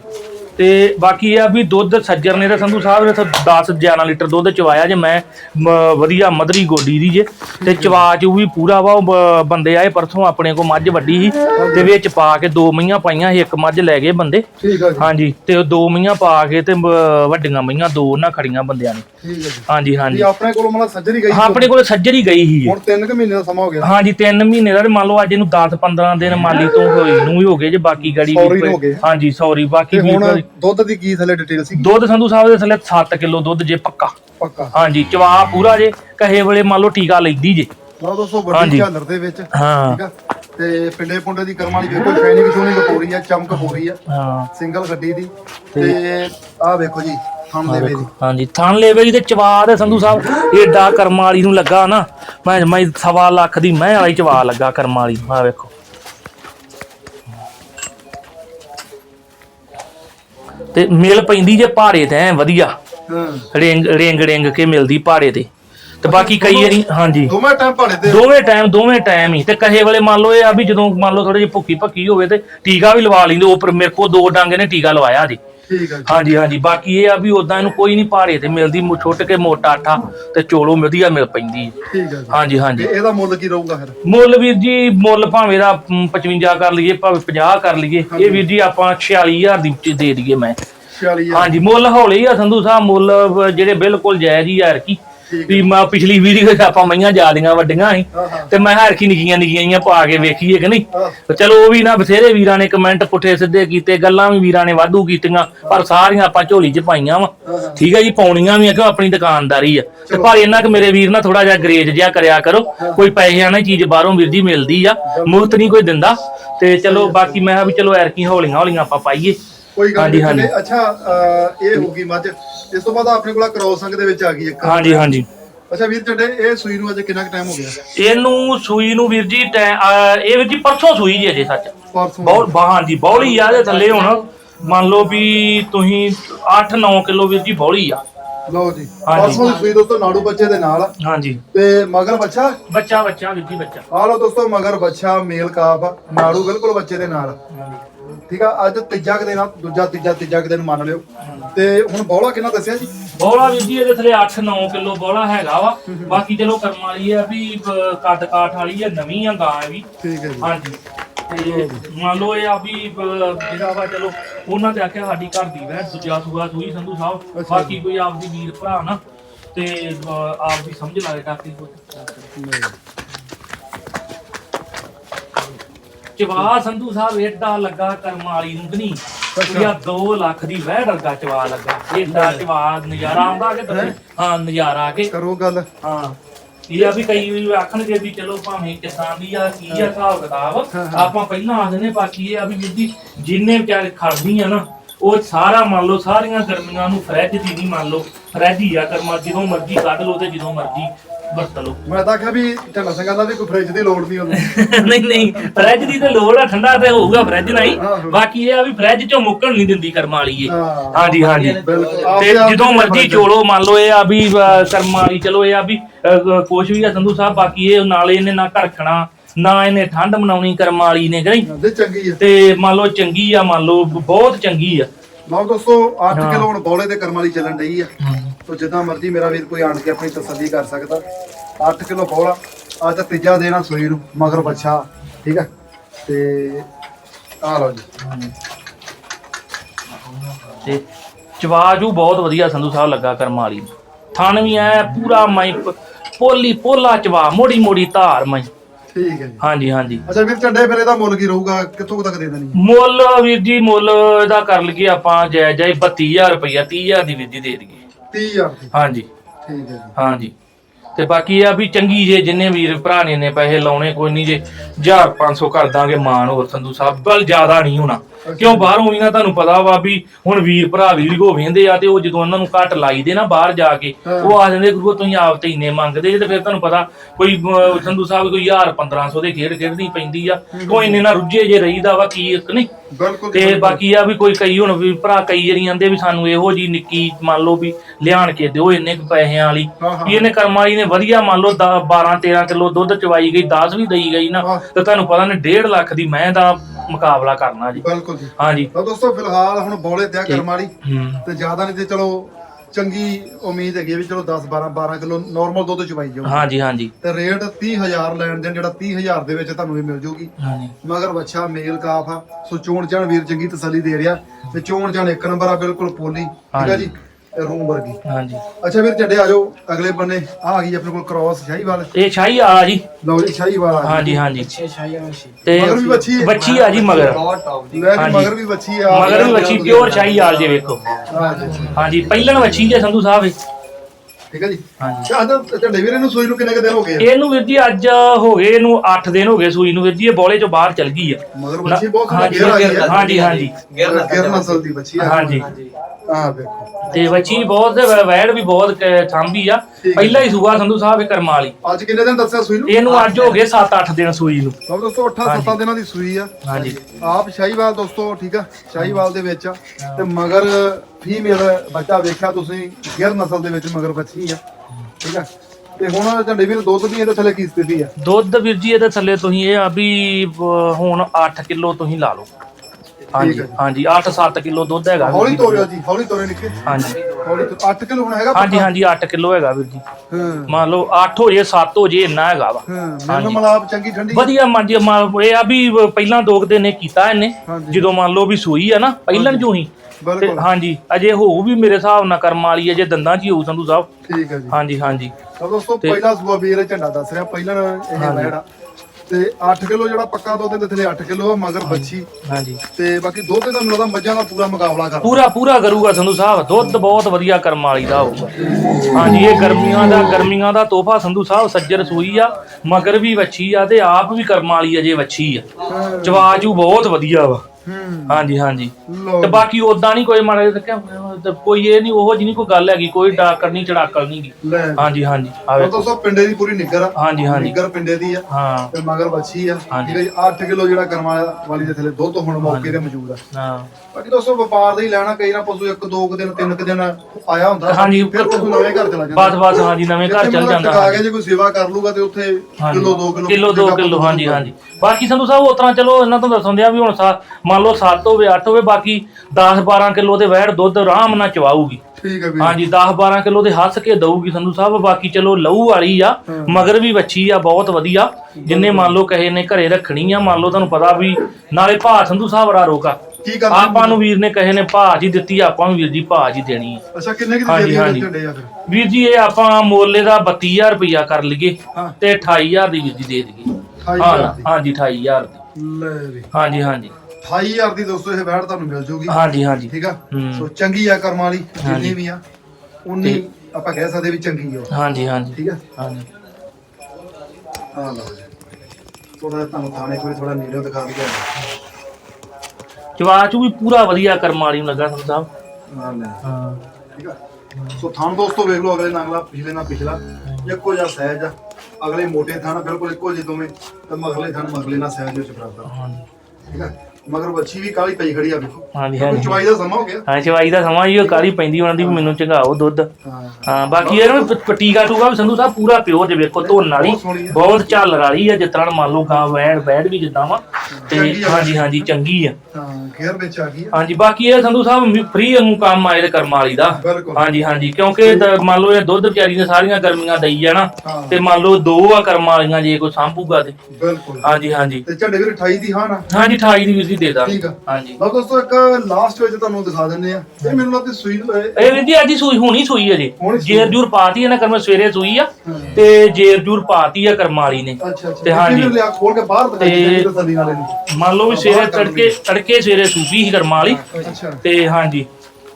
ਤੇ ਬਾਕੀ ਇਹ ਆ ਵੀ ਦੁੱਧ ਸੱਜਰ ਨੇ ਤਾਂ ਸੰਧੂ ਸਾਹਿਬ ਨੇ 10 11 ਲੀਟਰ ਦੁੱਧ ਚਵਾਇਆ ਜੇ ਮੈਂ ਮ, ਵਧੀਆ ਮਧਰੀ ਗੋਡੀ ਦੀ ਜੇ। ਤੇ ਚਵਾ ਚ ਵੀ ਪੂਰਾ ਵਾ ਉਹ ਬ- ਬੰਦੇ ਆਏ ਪਰਸੋਂ ਆਪਣੇ ਕੋ ਮੱਝ ਵੱਡੀ ਸੀ ਤੇ ਵਿੱਚ ਪਾ ਕੇ ਦੋ ਮਈਆਂ ਪਾਈਆਂ ਸੀ ਇੱਕ ਮੱਝ ਲੈ ਗਏ ਬੰਦੇ। ਠੀਕ ਆ ਜੀ। ਹਾਂਜੀ ਤੇ ਉਹ ਦੋ ਮਈਆਂ ਪਾ ਕੇ ਤੇ ਮ- ਵੱਡੀਆਂ ਮਈਆਂ ਦੋ ਉਹਨਾਂ ਖੜੀਆਂ ਬੰਦਿਆਂ ਨੇ। ਠੀਕ ਹੈ ਜੀ। ਹਾਂਜੀ ਹਾਂਜੀ। ਜੀ ਆਪਣੇ ਕੋਲ ਮਤਲਬ ਸੱਜਰੀ ਗਈ ਹਾਂ ਆਪਣੇ ਕੋਲ ਸੱਜਰ ਹੀ ਗਈ ਸੀ ਹੁਣ 3 ਕੁ ਮਹੀਨੇ ਦਾ ਸਮਾਂ ਹੋ ਗਿਆ। ਹਾਂਜੀ 3 ਮਹੀਨੇ ਦਾ ਤੇ ਮੰਨ ਲਓ ਅੱਜ ਇਹਨੂੰ 10 15 ਦਿਨ ਮਾਲੀ ਤੋਂ ਹੋਈ ਨੂੰ ਹੀ ਹੋ ਗਏ ਜੇ ਬਾਕੀ ਗਾੜੀ Sorry ਨੂੰ ਹੋ ਗਏ। ਹਾਂਜੀ ਸੌਰੀ ਬਾਕੀ ਤੇ ਵੀ ਹੁਣ ਦੁੱਧ ਦੀ ਕੀ ਥੱਲੇ ਡਿਟੇਲ ਸੀ ਦੁੱਧ ਸੰਧੂ ਸਾਹਿਬ ਦੇ ਥੱਲੇ 7 ਕਿਲੋ ਦੁੱਧ ਜੇ ਪੱਕਾ। ਪੱਕਾ। ਹਾਂਜੀ ਚਵਾ ਪੂਰਾ ਜੇ ਕਹੇ ਵੇਲੇ ਮੰਨ ਲਓ ਟੀਕਾ ਲੈਂਦੀ ਜੇ। ਲਓ ਦੋਸਤੋ ਹਾਂਜੀ। ਵੱਡੀ ਝਾਲਰ ਦੇ ਵਿੱਚ ਹਾਂ। ਠੀਕ ਆ? ਤੇ ਪਿੰਡੇ ਪੁੰਡੇ ਦੀ ਕਰਮ ਵਾਲੀ ਵੇਖੋ ਸ਼ਾਈਨਿੰਗ ਸ਼ੋਨਿੰਗ ਹੋ ਰਹੀ ਆ ਚਮਕ ਹੋ ਰਹੀ ਆ। ਹਾਂ। ਸਿੰਗਲ ਗੱਡੀ ਦੀ। ਤੇ ਆਹ ਵੇਖੋ ਜੀ ਥੰਮ ਦੇ ਵੇ ਦੀ। ਹਾਂਜੀ ਥਣ ਲੈਵੇ ਤੇ ਚਵਾ ਦੇ ਸੰਧੂ ਸਾਹਿਬ। ਏਡਾ ਕਰਮ ਵਾਲੀ ਨੂੰ ਲੱਗਾ ਨਾ ਮੈਂ ਮੈਂ ਸਵਾ ਲੱਖ ਦੀ ਮੈਂ ਵਾਲੀ ਚਵਾ ਲੱਗਾ ਕਰਮ ਵਾਲੀ। ਆ ਵੇਖੋ। ਤੇ ਮਿਲ ਪੈਂਦੀ ਜੇ ਪਹਾੜੇ ਤੇ ਐ ਵਧੀਆ। ਹਾਂ। ਰਿੰਗ ਰਿੰਗ ਰਿੰਗ ਕੇ ਮਿਲਦੀ ਪਹਾੜੇ ਤੇ। ਤੇ ਬਾਕੀ ਕਈ ਵਾਰੀ ਹਾਂਜੀ। ਦੋਵੇਂ ਟਾਈਮ ਭਾੜੇ ਤੇ। ਦੋਵੇਂ ਟਾਈਮ ਦੋਵੇਂ ਟਾਈਮ ਹੀ। ਤੇ ਕਹੇ ਵੇਲੇ ਮੰਨ ਲਓ ਇਹ ਆ ਵੀ ਜਦੋਂ ਮੰਨ ਲਓ ਥੋੜੀ ਜਿਹੀ ਭੁੱਕੀ ਭੱਕੀ ਹੋਵੇ ਤੇ ਟੀਕਾ ਵੀ ਲਵਾ ਲੈਂਦੇ। ਉਹ ਪਰ ਮੇਰੇ ਕੋਲ ਦੋ ਡਾਂਗੇ ਨੇ ਟੀਕਾ ਲਵਾਇਆ ਜੀ ਠੀਕ ਹਾਂਜੀ ਹਾਂਜੀ। ਬਾਕੀ ਇਹ ਆ ਵੀ ਉਦਾਂ ਇਹਨੂੰ ਕੋਈ ਨਹੀਂ ਭਾਰੇ ਤੇ ਮਿਲਦੀ ਮੁ- ਛੁੱਟ ਕੇ ਮੋਟਾ ਆਟਾ ਤੇ ਚੋਲੋ ਵਧੀਆ ਮਿਲ ਪੈਂਦੀ ਠੀਕ ਆ ਜੀ। ਹਾਂਜੀ ਤੇ ਹਾਂਜੀ ਇਹਦਾ ਮੁੱਲ ਕੀ ਰਹੂਗਾ ਫਿਰ? ਮੁੱਲ ਵੀਰ ਜੀ ਮੁੱਲ ਭਾਵੇਂ ਦਾ 55 ਕਰ ਲਈਏ ਭਾਵੇਂ 50 ਕਰ ਲਈਏ। ਇਹ ਵੀਰ ਜੀ ਆਪਾਂ 46000 ਦੀ ਦੇ ਦਈਏ ਮੈਂ। 46000 ਹਾਂਜੀ ਮੁੱਲ ਹੌਲੇ ਆ ਸੰਧੂ ਸਾਹਿਬ ਮੁੱਲ ਵ- ਜਿਹੜੇ ਬਿਲਕੁਲ ਜਾਇਜ਼ ਹੀ ਯਾਰ ਕੀ ਵੀ ਮੈਂ ਪਿਛਲੀ ਵੀਡੀਓ 'ਚ ਆਪਾਂ ਮਈਆਂ ਜਿਆਦੀਆਂ ਵੱਡੀਆਂ ਸੀ ਤੇ ਮੈਂ ਹਰ ਕੀ ਨਿੱਕੀਆਂ ਨਿੱਕੀਆਂ ਪਾ ਕੇ ਵੇਖੀਏ ਕਿ ਨਹੀਂ। ਤੇ ਚਲੋ ਉਹ ਵੀ ਨਾ ਬਥੇਰੇ ਵੀਰਾਂ ਨੇ ਕਮੈਂਟ ਪੁੱਠੇ ਸਿੱਧੇ ਕੀਤੇ ਗੱਲਾਂ ਵੀ ਵੀਰਾਂ ਨੇ ਵਾਧੂ ਕੀਤੀਆਂ ਪਰ ਸਾਰੀਆਂ ਆਪਾਂ ਝੋਲੀ 'ਚ ਪਾਈਆਂ ਵਾ। ਠੀਕ ਹੈ ਜੀ ਪਾਉਣੀਆਂ ਵੀ ਆ ਕਿਉਂ ਆਪਣੀ ਦੁਕਾਨਦਾਰੀ ਆ। ਤੇ ਪਰ ਇਹਨਾਂ ਕਿ ਮੇਰੇ ਵੀਰ ਨਾ ਥੋੜਾ ਜਿਹਾ ਗਰੇਜ ਜਿਹਾ ਕਰਿਆ ਕਰੋ ਕੋਈ ਪੈਸਿਆਂ ਨਾਲ ਚੀਜ਼ ਬਾਹਰੋਂ ਵੀਰ ਜੀ ਮਿਲਦੀ ਆ ਮੁਫਤ ਨਹੀਂ ਕੋਈ ਦਿੰਦਾ। ਤੇ ਚਲੋ ਬਾਕੀ ਮੈਂ ਕਿਹਾ ਵੀ ਚਲੋ ਐਰਕੀ ਹੌਲੀਆਂ ਹੌਲੀਆਂ ਆਪਾਂ ਪਾਈਏ। ਕੋਈ ਗੱਲ ਹਾਂਜੀ, ਨਹੀਂ ਹਾਂਜੀ। ਅੱਛਾ ਅਹ, ਇਹ ਹੋਊਗੀ ਮੱਝ। ਇਸ ਤੋਂ ਬਾਅਦ ਆਪਣੇ ਕੋਲ ਕ੍ਰੋਸ ਅੰਗ ਦੇ ਵਿੱਚ ਆ ਗਈ ਇੱਕ। ਹਾਂਜੀ ਹਾਂਜੀ। ਅੱਛਾ ਵੀਰ ਚੰਡੇ ਇਹ ਸੂਈ ਨੂੰ ਅੱਜ ਕਿੰਨਾ ਕੁ ਟਾਈਮ ਹੋ ਗਿਆ? ਇਹਨੂੰ ਸੂਈ ਨੂੰ ਵੀਰ ਜੀ ਟੈ- ਅਹ ਇਹ ਵੀਰ ਜੀ ਪਰਸੋਂ ਸੂਈ ਜੀ ਅਜੇ ਸੱਚ। ਪਰਸੋਂ। ਬਹੁਤ ਬਾਹਾਂ ਦੀ ਬੌਲੀ ਆ ਇਹਦੇ ਥੱਲੇ ਹੁਣ। ਮੰਨ ਲਓ ਵੀ ਤੁਸੀਂ 8-9 ਕਿਲੋ ਵੀਰ ਜੀ ਬੌਲੀ ਆ। ਲਓ ਜੀ। ਹਾਂਜੀ। ਪਰਸੋਂ ਦੀ ਸੂਈ ਦੋਸਤੋ ਨਾੜੂ ਬੱਚੇ ਦੇ ਨਾਲ। ਹਾਂਜੀ। ਤੇ ਮਗਰ ਬੱਚਾ? ਬੱਚਾ ਬੱਚਾ ਵੀਰ ਜੀ ਬੱਚਾ। ਆ ਲਓ ਦੋਸਤੋ ਮਗਰ ਬੱਚਾ ਮੇਲ ਕਾਪ ਨਾੜੂ ਬਿਲਕੁਲ ਬੱਚੇ ਦੇ ਨਾਲ। ਠੀਕ ਆ ਅੱਜ ਤੀਜਾ ਕੁ ਦਿਨ ਆ ਦੂਜਾ ਤੀਜਾ ਤੀਜਾ ਕੁ ਦਿਨ ਮੰਨ ਲਿਓ। ਤੇ ਹੁਣ ਬੌਲਾ ਕਿੰਨਾ ਦੱਸਿਆ ਜੀ? ਬੌਲਾ ਵੀਰ ਜੀ ਇਹਦੇ ਥੱਲੇ 8-9 ਕਿਲੋ ਬੌਲਾ ਹੈਗਾ ਵਾ। ਬਾਕੀ ਚਲੋ ਕਰਮ ਵਾਲੀ ਆ ਵੀ ਅਹ, ਕੱਦ ਕਾਠ ਵਾਲੀ ਆ ਨਵੀਂ ਆ ਗਾਂ ਇਹ ਵੀ। ਠੀਕ ਹੈ ਜੀ। ਹਾਂਜੀ। ਤੇ ਮੰਨ ਲਓ ਇਹ ਆ ਵੀ ਅਹ, ਜਿਹੜਾ ਵਾ ਚਲੋ ਉਹਨਾਂ ਤੇ ਆਖਿਆ ਸਾਡੀ ਘਰ ਦੀ ਵੈ ਦੂਜਾ ਸੂਆ ਸੂਈ ਸੰਧੂ ਸਾਹਿਬ। ਅੱਛਾ ਬਾਕੀ ਕੋਈ ਆਪਦੀ ਵੀਰ ਭਰਾ ਨਾ ਤੇ ਅਹ, ਆਪ ਦੀ ਸਮਝ ਲਾਏ ਟਾਕੀ ਕੋਈ। ਚਵਾ ਸੰਧੂ ਸਾਹਿਬ ਏਡਾ ਲੱਗਾ ਕਰਮ ਵਾਲੀ ਨੂੰ ਨਹੀਂ ਇਹ 2 ਲੱਖ ਦੀ ਵਹਿ ਵਰਗਾ ਚਵਾ ਲੱਗਾ। ਏਡਾ ਚਵਾ ਨਜ਼ਾਰਾ ਆਉਂਦਾ ਕਿ ਤੁਸੀਂ? ਹਾਂ? ਨਜ਼ਾਰਾ ਆ ਕੇ? ਕਰੋ ਗੱਲ। ਹਾਂ। ਇਹ ਆ ਵੀ ਕਈ ਵੀ ਆਖਣਗੇ ਵੀ ਚਲੋ ਭਾਵੇਂ ਕਿਸਾਨ ਆ ਕੀ ਆ ਹਿਸਾਬ ਕਿਤਾਬ। ਆਪਾਂ ਪਹਿਲਾਂ ਆਖਦੇ ਨੇ ਬਾਕੀ ਇਹ ਆ ਵੀ ਜਿੱਦੀ ਜਿੰਨੇ ਵਿਚਾਰੇ ਖੜਦੀਆਂ ਨਾ ਉਹ ਸਾਰਾ ਮੰਨ ਲਓ ਸਾਰੀਆਂ ਗਰਮੀਆਂ ਨੂੰ ਫਰਿੱਜ ਦੀ ਨਹੀਂ ਮੰਨ ਲਓ। ਫਰਿੱਜ ਹੀ ਆ ਕਰਮਾ ਜਦੋਂ ਮਰਜ਼ੀ ਕੱਢ ਲਓ ਤੇ ਜਦੋਂ ਮਰਜ਼ੀ ਵਰਤ ਲਓ। ਮੈਂ ਤਾਂ ਆਖਿਆ ਵੀ ਢੰਨਾ ਸਿੰਘਾਂ ਦਾ ਵੀ ਕੋਈ ਫ੍ਰਿਜ ਦੀ ਲੋੜ ਨਹੀਂ ਹੁੰਦੀ। ਨਹੀਂ ਨਹੀਂ ਫਰਿੱਜ ਦੀ ਤੇ ਲੋੜ ਆ ਠੰਡਾ ਤੇ ਹੋਊਗਾ ਫਰਿੱਜ ਨਹੀਂ। ਬਾਕੀ ਇਹ ਆ ਵੀ ਫਰਿੱਜ ਚੋਂ ਮੁੱਕਣ ਨਹੀਂ ਦਿੰਦੀ ਕਰਮ ਵਾਲੀ ਇਹ। ਹਾਂ। ਹਾਂਜੀ ਹਾਂਜੀ। ਬਿਲਕੁਲ। ਤੇ ਆਪ ਜਦੋਂ ਦੀ ਮਰਜ਼ੀ। ਚੋਲੋ ਮੰਨ ਲਓ ਇਹ ਆ ਵੀ ਕਰਮ ਵਾਲੀ ਚਲੋ ਇਹ ਆ ਵੀ ਕੁਛ ਵੀ ਆ ਸੰਧੂ ਸਾਹਿਬ ਬਾਕੀ ਇਹ ਨਾਲੇ ਇਹਨੇ ਨਾ ਘੜਕਣਾ ਨਾ ਇਹਨੇ ਠੰਡ ਮਨਾਉਣੀ ਕਰਮ ਵਾਲੀ ਨੇ ਕਿ ਨਹੀਂ? ਦੇ ਚੰਗੀ ਆ। ਤੇ ਮੰਨ ਲਓ ਚੰਗੀ ਆ ਮੰਨ ਲਓ ਬਹੁਤ ਚੰਗੀ ਆ। ਲਓ ਦੋਸਤੋ 8 ਕਿਲੋ ਹੁਣ ਬੌਲੇ ਤੇ ਕਰਮ ਵਾਲੀ ਚੱਲਣ ਡਈ ਆ। ਤੋ ਜਿੱਦਾਂ ਮਰਜ਼ੀ ਮੇਰਾ ਵੀਰ ਕੋਈ ਆਣ ਕੇ ਆਪਣੀ ਤਸੱਲੀ ਕਰ ਸਕਦਾ। 8 ਕਿਲੋ ਬੌਲਾ ਅੱਜ ਤਾਂ ਤੀਜਾ ਦੇਣਾ ਸੂਈ ਨੂੰ ਮਗਰ ਬੱਚਾ ਠੀਕ ਆ? ਤੇ ਆ ਲਓ ਜੀ। ਤੇ ਚਵਾਜੂ ਬਹੁਤ ਵਧੀਆ ਸੰਧੂ ਸਾਹਿਬ ਲੱਗਾ ਕਰਮ ਵਾਲੀ। ਥਣ ਵੀ ਐ ਪੂਰਾ ਮੈਂ ਪੋਲੀ ਪੋਲਾ ਚਵਾ ਮੋੜੀ ਮੋੜੀ ਧਾਰ ਮੈਂ ਠੀਕ ਹੈ ਜੀ। ਹਾਂਜੀ ਹਾਂਜੀ। ਅੱਛਾ ਵੀਰ ਝੰਡੇ ਫਿਰ ਇਹਦਾ ਮੁੱਲ ਕੀ ਰਹੂਗਾ? ਕਿੱਥੋਂ ਤੱਕ ਦੇ ਦੇਣੀ? ਮੁੱਲ ਵੀਰ ਜੀ ਮੁੱਲ ਇਹਦਾ ਕਰ ਲਈਏ ਆਪਾਂ ਜਾਇਜ਼ ਜਾਇਜ਼ 32000 ਰੁਪਇਆ 30000 ਦੀ ਵੀਰ ਜੀ ਦੇ ਦਈਏ। 30000 ਦੀ। ਹਾਂਜੀ। ਠੀਕ ਹੈ ਜੀ। ਹਾਂਜੀ। ਤੇ ਬਾਕੀ ਇਹ ਆ ਵੀ ਚੰਗੀ ਜੇ ਜਿੰਨੇ ਵੀਰ ਭਰਾ ਨੇ ਨੇ ਪੈਸੇ ਲਾਉਣੇ ਕੋਈ ਨਹੀਂ ਜੇ 1000 500 ਕਰ ਦਾਂਗੇ ਮਾਨ ਹੋਰ ਸੰਧੂ ਸਾਹਿਬ। ਬਲ ਜ਼ਿਆਦਾ ਨਹੀਂ ਹੋਣਾ। ਕਿਉਂ ਬਾਹਰੋਂ ਵੀ ਨਾ ਤੁਹਾਨੂੰ ਪਤਾ ਵਾ ਵੀ ਹੁਣ ਵੀਰ ਭਰਾ ਵੀਡੀਓ ਵੇਂਦੇ ਆ ਤੇ ਉਹ ਜਦੋਂ ਉਹਨਾਂ ਨੂੰ ਘੱਟ ਲਾਈਦੇ ਨਾ ਬਾਹਰ ਜਾ ਕੇ ਉਹ ਆ ਜਾਂਦੇ ਗੁਰੂ ਤੁਸੀਂ ਆਪ ਤੇ ਇੰਨੇ ਮੰਗਦੇ ਜੇ ਤੇ ਫਿਰ ਤੁਹਾਨੂੰ ਪਤਾ ਕੋਈ ਅਹ, ਸੰਧੂ ਸਾਹਿਬ ਕੋਈ 1000 1500 ਦੇ ਖੇਡ ਖੇਡਦੀ ਪੈਂਦੀ ਆ। ਕੋਈ ਇੰਨੇ ਨਾ ਰੁੱਝੇ ਜੇ ਰਹੀਦਾ ਵਾ ਕੀ ਇੱਕ ਨਹੀਂ। ਬਿਲਕੁਲ ਤੇ ਬਾਕੀ ਆ ਵੀ ਕੋਈ ਕਈ ਹੁਣ ਵੀ ਭਰਾ ਕਈ ਜਿਹੜੀ ਆਂਦੇ ਵੀ ਸਾਨੂੰ ਇਹੋ ਜੀ ਨਿੱਕੀ ਮੰਨ ਲਓ ਵੀ ਲਿਆਣ ਕੇ ਦਿਓ ਇੰਨੇ ਕੁ ਪੈਸਿਆਂ ਵਾਲੀ ਹਾਂ, ਹਾਂ। ਵੀ ਇਹਨੇ ਕਰਮ ਵਾਲੀ ਨੇ ਵਧੀਆ ਮੰਨ ਲਓ 12 13 ਕਿਲੋ ਦੁੱਧ ਚਵਾਈ ਗਈ 10 ਵੀ ਦਈ ਗਈ ਨਾ ਹਾਂ। ਤੇ ਤੁਹਾਨੂੰ ਪਤਾ ਨੇ 1.5 ਲੱਖ ਦੀ ਮੈਂ ਦਾ ਮੁਕਾਬਲਾ ਕਰਨਾ ਜੀ। ਬਿਲਕੁਲ ਜੀ। ਹਾਂਜੀ ਤਾਂ ਦੋਸਤੋ ਫਿਲਹਾਲ ਹੁਣ ਬੋਲੇ ਤੇ ਆ ਕਰਮ ਵਾਲੀ। ਹੂੰ। ਤੇ ਜ਼ਿਆਦਾ ਨਹੀਂ ਤੇ ਚਲੋ ਚੰਗੀ ਉਮੀਦ ਹੈਗੀ ਹੈ ਵੀ ਚਲੋ 10 12 12 ਕਿਲੋ ਨਾਰਮਲ ਦੁੱਧ ਚਵਾਈ ਜਾਓ ਹਾਂਜੀ ਹਾਂਜੀ ਤੇ ਰੇਟ 30000 ਲੈਣ ਦੇਣ ਜਿਹੜਾ 30000 ਦੇ ਵਿੱਚ ਤੁਹਾਨੂੰ ਇਹ ਮਿਲ ਜੂਗੀ ਹਾਂਜੀ ਮਗਰ ਬੱਚਾ ਮੇਲ ਕਾਫ ਆ। ਸੋ ਚੋਣ ਚਾਣ ਵੀਰ ਚੰਗੀ ਤਸੱਲੀ ਦੇ ਰਿਹਾ। ਤੇ ਚੋਣ ਚਾਣ ਇੱਕ ਨੰਬਰ ਆ ਬਿਲਕੁਲ ਪੋਲੀ। ਠੀਕ ਆ ਜੀ। ਰੂਮ ਵਰਗੀ। ਹਾਂਜੀ। ਅੱਛਾ ਵੀਰ ਚੱਡੇ ਆ ਜਾਓ ਅਗਲੇ ਬੰਨੇ ਆ ਆ ਗਈ ਆਪਣੇ ਕੋਲ ਕ੍ਰਾਸ ਸ਼ਾਹੀਵਾਲ। ਇਹ ਸ਼ਾਹੀ ਆ ਜੀ। ਲਓ ਜੀ ਸ਼ਾਹੀਵਾਲ ਆ। ਹਾਂਜੀ ਹਾਂਜੀ। ਤੇ ਮਗਰ ਵੀ ਵੱਛੀ ਹੈ। ਬੱਚੀ ਆ ਜੀ ਮਗਰ। ਲੈ ਜੀ। ਹਾਂਜੀ। ਮਗਰ ਵੀ ਬੱਚੀ ਆ। ਮਗਰ ਵੀ ਬੱਚੀ ਪਿਓਰ ਸ਼ਾਹੀ ਆਲ ਜੇ ਵੇਖੋ। ਹਾਂ ਜੀ। ਹਾਂਜੀ ਪਹਿਲਣ ਬੱਚੀ ਜੇ ਸੰਧੂ ਸਾਹਿਬ। ਇਹ। ਠੀਕ ਹੈ ਜੀ। ਹਾਂਜੀ। ਚਾਹ ਝੰਡੇ ਵੀਰੇ ਨੂੰ ਸੂਈ ਨੂੰ ਕਿੰਨੇ ਕੁ ਦਿਨ ਹੋ ਗਏ ਆ? ਇਹਨੂੰ ਵੀਰ ਜੀ ਅੱਜ ਹੋ ਗਏ ਇਹਨੂੰ 8 ਦਿਨ ਹੋ ਗਏ ਸੂਈ ਨੂੰ। ਵੀਰ ਜੀ ਇਹ ਬੋਲੇ ਚੋਂ ਬਾਹਰ ਚਲ ਗਈ ਆ। ਮਗਰ ਬੱਚੀ ਬਹੁਤ ਹਾਂਜੀ, ਗੇਰ ਆ ਗਈ ਆ। ਹਾਂਜੀ ਹਾਂਜੀ। ਗਿਰ ਨਸਲ ਦੀ ਬੱਚੀ ਆ। ਹਾਂਜੀ। ਹਾਂ ਵੇਖੋ ਤੇ ਬੱਚੀ ਬਹੁਤ ਵੈ- ਵੈੜ ਵੀ ਬਹੁਤ ਕ- ਥਾਂਬੀ ਆ। ਪਹਿਲਾ ਹੀ ਸੂਆ ਸੰਧੂ ਸਾਹਿਬ ਇਹ ਕਰਮਾ ਵਾਲੀ ਅੱਜ ਕਿੰਨੇ ਦਿਨ ਦੱਸਿਆ ਸੂਈ ਨੂੰ? ਇਹਨੂੰ ਅੱਜ ਹੋ ਗਏ 7-8 ਦਿਨ ਸੂਈ ਨੂੰ। ਲਓ ਦੋਸਤੋ 8 7 ਦਿਨਾਂ ਦੀ ਸੂਈ ਆ। ਹਾਂਜੀ। ਆਪ ਸ਼ਾਹੀਵਾਲ ਦੋਸਤੋ ਠੀਕ ਆ? ਸ਼ਾਹੀਵਾਲ ਦੇ ਵਿੱਚ ਆ। ਤੇ ਮਗਰ ਫੀਮੇਲ ਬੱਚਾ ਵੇਖਿਆ ਤੁਸੀਂ ਗਿਰ ਨਸਲ ਦੇ ਵਿੱਚ ਮਗਰ ਬੱਚੀ ਆ। ਠੀਕ ਆ? ਤੇ ਹੁਣ ਝੰਡੇ ਵੀਰ ਦੁੱਧ ਦੀ ਇਹਦੇ ਥੱਲੇ ਕੀ ਸਥਿਤੀ ਆ? ਦੁੱਧ ਵੀਰ ਜੀ ਇਹਦੇ ਥੱਲੇ ਤੁਸੀਂ ਇਹ ਆ ਵੀ ਅਹ, ਹੁਣ 8 ਕਿਲੋ ਤੁਸੀਂ ਲਾ ਲਓ। ਹਾਂਜੀ ਹੈ ਜੀ। ਹਾਂਜੀ 8-7 ਕਿਲੋ ਦੁੱਧ ਹੈਗਾ ਵੀਰ ਹੌਲੀ ਜੀ। ਤੋਰਿਓ ਜੀ ਹੌਲੀ ਤੋਰੇ ਨਿੱਕੇ ਹਾਂਜੀ। ਹੌਲੀ ਤੋਂ 8 ਕਿਲੋ ਹੁਣ ਹੈਗਾ ਹਾਂਜੀ ਹਾਂਜੀ 8 ਕਿਲੋ ਹੈਗਾ ਵੀਰ ਜੀ। ਹਾਂ। ਮੰਨ ਲਓ 8 ਹੋ ਜੇ 7 ਹੋ ਜੇ ਇੰਨਾ ਹੈਗਾ ਵਾ। ਹਾਂ ਮੈਨੂੰ ਮਲਾਪ ਚੰਗੀ ਠੰਡੀ। ਵਧੀਆ ਮੰਨ ਜੇ ਮੰਨ- ਇਹ ਆ ਵੀ ਪਹਿਲਾਂ ਦੋ ਕੁ ਦਿਨ ਇਹ ਕੀਤਾ ਇਹਨੇ ਹਾਂਜੀ। ਜਦੋਂ ਮੰਨ ਲਓ ਵੀ ਸੂਈ ਆ ਨਾ ਪਹਿਲਾਂ ਜੋ ਹੀ ਤੇ ਬਿਲਕੁਲ। ਹਾਂਜੀ ਅਜੇ ਹੋਊ ਵੀ ਮੇਰੇ ਹਿਸਾਬ ਨਾਲ ਕਰਮ ਵਾਲੀ ਅਜੇ ਦੰਦਾਂ 'ਚ ਹੀ ਹੋਊ ਸੰਧੂ ਸਾਹਿਬ। ਠੀਕ ਹੈ ਜੀ। ਹਾਂਜੀ ਹਾਂਜੀ। ਤਾਂ ਦੋਸਤੋ ਪਹਿਲਾ ਸੂਆ ਵੀਰ ਝੰਡਾ ਦੱਸ ਰਿਹਾ ਪਹਿਲਾਂ ਇਹ ਮੈੜਾ ਤੇ 8 ਕਿਲੋ ਜਿਹੜਾ ਪੱਕਾ ਦੁੱਧ ਦੇ ਥੱਲੇ 8 ਕਿਲੋ ਆ ਮਗਰ ਬੱਚੀ। ਹਾਂਜੀ। ਤੇ ਬਾਕੀ ਦੁੱਧ ਦਾ ਮਿਲਦਾ ਮੱਝਾਂ ਦਾ ਪੂਰਾ ਮੁਕਾਬਲਾ ਕਰ ਪੂਰਾ ਪੂਰਾ ਕਰੂਗਾ ਸੰਧੂ ਸਾਹਿਬ। ਦੁੱਧ ਬਹੁਤ ਵਧੀਆ ਕਰਮ ਵਾਲੀ ਦਾ ਹੋਊਗਾ। ਹਾਂਜੀ ਇਹ ਗਰਮੀਆਂ ਦਾ ਗਰਮੀਆਂ ਦਾ ਤੋਹਫਾ ਸੰਧੂ ਸਾਹਿਬ ਸੱਜਰ ਸੂਈ ਆ ਮਗਰ ਵੀ ਵੱਛੀ ਆ ਤੇ ਆਪ ਵੀ ਕਰਮ ਵਾਲੀ ਅਜੇ ਵੱਛੀ ਆ। ਚਵਾਜੂ ਬਹੁਤ ਵਧੀਆ ਵਾ। ਹੂੰ ਹਾਂਜੀ। ਹਾਂਜੀ ਤੇ ਬਾਕੀ ਉਦਾਂ ਨਹੀਂ ਕੋਈ ਮਾੜਾ ਜਿਹਾ ਤੇ ਕੋਈ ਇਹ ਨਹੀਂ ਉਹੋ ਜਿਹੀ ਨਹੀਂ ਕੋਈ ਗੱਲ ਹੈਗੀ ਕੋਈ ਡਾਕਰ ਨਹੀਂ ਚੜਾਕਲ ਨਹੀਂ ਗੀ। ਲੈ। ਹਾਂਜੀ ਹਾਂਜੀ ਉਹ ਆਵੇ ਦੋਸਤੋ ਪਿੰਡੇ ਦੀ ਪੂਰੀ ਨਿੱਗਰ ਆ। ਹਾਂਜੀ ਹਾਂਜੀ। ਨਿੱਗਰ ਪਿੰਡੇ ਦੀ ਆ। ਹਾਂ। ਤੇ ਮਗਰ ਬੱਚੀ ਆ। ਹਾਂਜੀ। ਠੀਕ ਹੈ ਜੀ 8 ਕਿਲੋ ਜਿਹੜਾ ਕਰਮਾ ਵਾਲੀ ਦੇ ਥੱਲੇ ਦੁੱਧ ਹੁਣ ਮੌਕੇ ਤੇ ਮੌਜੂਦ ਆ। ਹਾਂ। ਬਾਕੀ ਦੋਸਤੋ ਵਪਾਰ ਦਾ ਹੀ ਲੈਣਾ ਕਈ ਨਾ ਪਸ਼ੂ ਇੱਕ ਦੋ ਕੁ ਦਿਨ ਤਿੰਨ ਕੁ ਦਿਨ ਆਇਆ ਹੁੰਦਾ ਹਾਂਜੀ। ਫਿਰ ਪਸ਼ੂ ਨਵੇਂ ਘਰ ਚਲਾ ਜਾਂਦਾ। ਬਸ ਬਸ ਹਾਂਜੀ ਨਵੇਂ ਘਰ ਚੱਲ ਜਾਂਦਾ ਆ ਗਿਆ ਜੇ ਕੋਈ ਸੇਵਾ ਕਰ ਲੂਗਾ ਤੇ ਉੱਥੇ ਕਿਲੋ 2 ਕਿਲੋ ਕਿਲੋ 2 ਕਿਲੋ ਹਾਂਜੀ ਹਾਂਜੀ। ਬਾਕੀ ਸੰਧੂ ਸਾਹਿਬ ਉਸ ਤਰ੍ਹਾਂ ਚਲੋ ਇਹਨਾਂ ਤੋਂ ਦੱਸਣ ਦਿਆ ਵੀ ਹੁਣ ਸਾ- ਮੰਨ ਲਓ 7 ਹੋਵੇ 8 ਹੋਵੇ ਬਾਕੀ 10 12 ਕਿਲੋ ਦੇ ਵੈੜ ਦੁੱਧ ਆਰਾਮ ਨਾਲ ਚਵਾਊਗੀ। ਠੀਕ ਹੈ ਵੀ ਹਾਂਜੀ 10 12 ਕਿਲੋ ਦੇ ਹੱਸ ਕੇ ਦਊਗੀ ਸੰਧੂ ਸਾਹਿਬ ਬਾਕੀ ਚਲੋ ਲਹੂ ਵਾਲੀ ਆ ਮਗਰ ਵੀ ਵੱਛੀ ਆ ਬਹੁਤ ਵਧੀਆ। ਜਿੰਨੇ ਮੰਨ ਲਓ ਕਹੇ ਨੇ ਘਰੇ ਰੱਖਣੀ ਆ ਮੰਨ ਲਓ ਤੁਹਾਨੂੰ ਪਤਾ ਵੀ ਨਾਲੇ ਭਾ ਸੰਧੂ ਸਾਹਿਬ ਰਾ ਰੋਕਾ। ਕੀ ਆਪਾਂ ਨੂੰ ਵੀਰ ਨੇ ਕਹੇ ਨੇ ਭਾ ਜੀ ਦਿੱਤੀ ਆਪਾਂ ਵੀ ਵੀਰ ਜੀ ਭਾ ਜੀ ਦੇਣੀ ਆ। ਅੱਛਾ ਕਿੰਨੇ ਕਿ ਦੇ ਆ ਫਿਰ? ਵੀਰ ਜੀ ਇਹ ਆਪਾਂ ਮੋਲੇ ਦਾ 32000 ਰੁਪਇਆ ਕਰ ਲਈਏ ਹਾਂ। ਤੇ 28000 ਦੀ ਵੀਰ ਜੀ ਦੇ ਦਈਏ। 28000 ਹਾਂ ਹਾਂਜੀ 28000 ਦੀ। ਲੈ ਵੀ। ਹਾਂਜੀ ਹਾਂਜੀ। 28000 ਦੀ ਦੋਸਤੋ ਇਹ ਵੈੜ ਤੁਹਾਨੂੰ ਮਿਲ ਜੂਗੀ। ਹਾਂਜੀ ਹਾਂਜੀ। ਠੀਕ ਆ? ਹੂੰ। ਸੋ ਚੰਗੀ ਆ ਕਰਮ ਵਾਲੀ ਜਿੰਨੀ। ਵੀ ਆ ਉਨੀ ਆਪਾਂ ਕਹਿ ਸਕਦੇ ਵੀ ਚੰਗੀ ਆ ਹਾਂਜੀ ਹਾਂਜੀ। ਠੀਕ ਆ? ਹਾਂਜੀ। ਹਾਂ ਲਓ ਜੀ। ਥੋੜਾ ਤੁਹਾਨੂੰ ਥਾਣੇ ਕੋਈ ਥੋੜਾ ਨੇੜੇ ਦਿਖਾ ਦਿਆ ਚਵਾਚੂ ਵੀ ਪੂਰਾ ਵਧੀਆ ਕਰਮ ਵਾਲੀ ਨੂੰ ਲੱਗਾ ਸੰਤ ਸਾਹਿਬ। ਹਾਂ ਲੈ। ਹਾਂ। ਠੀਕ ਆ? ਸੋ ਥਾਣ ਦੋਸਤੋ ਵੇਖ ਲਓ ਅਗਲੇ ਨਾਂਗਲਾ ਪਿਛਲੇ ਨਾਲ ਪਿਛਲਾ। ਇੱਕੋ ਜਿਹਾ ਸਹਿਜ ਆ। ਅਗਲੇ ਮੋਟੇ ਥਾਣ ਬਿਲਕੁਲ ਇੱਕੋ ਜਿਹੇ ਦੋਵੇਂ। ਤੇ ਮਗਲੇ ਥਾਣ ਮਗਲੇ ਨਾਲ ਸਹਿਜ ਵਿੱਚ ਬਰਾਬਰ ਹਾਂਜੀ। ਠੀਕ ਆ? ਮਗਰ ਬੱਚੀ ਵੀ ਕਾਲੀ ਪਈ ਖੜੀ ਆ ਵੇਖੋ। ਹਾਂਜੀ ਹਾਂਜੀ। ਚਵਾਈ ਦਾ ਸਮਾਂ ਹੋ ਗਿਆ। ਹਾਂ ਚਵਾਈ ਦਾ ਸਮਾਂ ਹੀ ਉਹ ਕਾਲੀ ਪੈਂਦੀ ਉਹਨਾਂ ਦੀ ਵੀ ਮੈਨੂੰ ਚੰਗਾਓ ਦੁੱਧ। ਹਾਂ। ਹਾਂ ਬਾਕੀ ਇਹ ਵੀ ਪ- ਟੀਕਾ ਟੂਕਾ ਵੀ ਸੰਧੂ ਸਾਹਿਬ ਪੂਰਾ ਪਿਓਰ ਜੇ ਵੇਖੋ ਧੋਣ ਵਾਲੀ। ਬਹੁਤ ਆ। ਝੱਲ ਵਾਲੀ ਆ ਜਿਸ ਤਰ੍ਹਾਂ ਮੰਨ ਲਓ ਗਾਂ ਵੈੜ ਵੈੜ ਵੀ ਜਿੱਦਾਂ ਵਾ ਤੇ ਆ। ਹਾਂਜੀ ਹਾਂਜੀ ਚੰਗੀ ਆ। ਹਾਂ ਘੇਰ ਵਿੱਚ ਆ ਗਈ ਆ। ਹਾਂਜੀ ਬਾਕੀ ਇਹ ਸੰਧੂ ਸਾਹਿਬ ਫ੍ਰੀ ਵਾਂਗੂ ਕੰਮ ਆਏ ਤੇ ਕਰਮ ਵਾਲੀ ਦਾ। ਹਾਂਜੀ ਹਾਂਜੀ ਕਿਉਂਕਿ ਮੰਨ ਲਓ ਇਹ ਦੁੱਧ ਵਿਚਾਰੀ ਨੇ ਸਾਰੀਆਂ ਗਰਮੀਆਂ ਦਈ ਜਾਣਾ ਹਾਂ। ਤੇ ਮੰਨ ਲਓ ਦੋ ਆ ਕਰਮ ਵਾਲੀਆਂ ਜੇ ਕੋਈ ਸਾਂਭੂਗਾ ਤੇ। ਬਿਲਕੁਲ। ਹਾਂਜੀ ਹਾਂਜੀ। ਤੇ ਝੰਡੇ ਵੀਰ 28 ਦੀ ਹਾਂ ਨਾ। ਹਾਂਜੀ 28 ਦੀ ਵੀਰ ਦੇ ਦਾਂ ਠੀਕ ਆ। ਹਾਂਜੀ। ਲਓ ਦੋਸਤੋ ਇੱਕ ਲਾਸਟ ਵਿੱਚ ਤੁਹਾਨੂੰ ਦਿਖਾ ਦਿੰਦੇ ਆ ਇਹ ਮੈਨੂੰ ਲੱਗਦਾ ਸੂਈ ਇਹ- ਵੀਰ ਜੀ ਅੱਜ ਹੀ ਸੂਈ ਹੁਣੀ ਸੂਈ ਹੈ ਜੀ। ਹੁਣੀ ਸੂਈ। ਜੇਰ ਜੂਰ ਪਾਤੀ ਹੈ ਨਾ ਕਰਮ ਸਵੇਰੇ ਸੂਈ ਆ। ਤੇ ਜੇਰ ਜੂਰ ਪਾਤੀ ਆ ਕਰਮ ਵਾਲੀ ਨੇ। ਅੱਛਾ ਅੱਛਾ। ਤੇ ਹਾਂਜੀ। ਲਿਆ ਖੋਲ ਕੇ ਬਾਹਰ ਦਿਖਾਈ ਤੇ- ਦੇ ਤਸੱਲੀ ਨਾਲ ਇਹਨੂੰ। ਮੰਨ ਲਓ ਵੀ ਸਵੇਰੇ ਤੜਕੇ ਤੜਕੇ ਸਵੇਰੇ ਸੂਪੀ ਸੀ ਕਰਮ ਵਾਲੀ। ਅੱਛਾ। ਤੇ ਹਾਂਜੀ।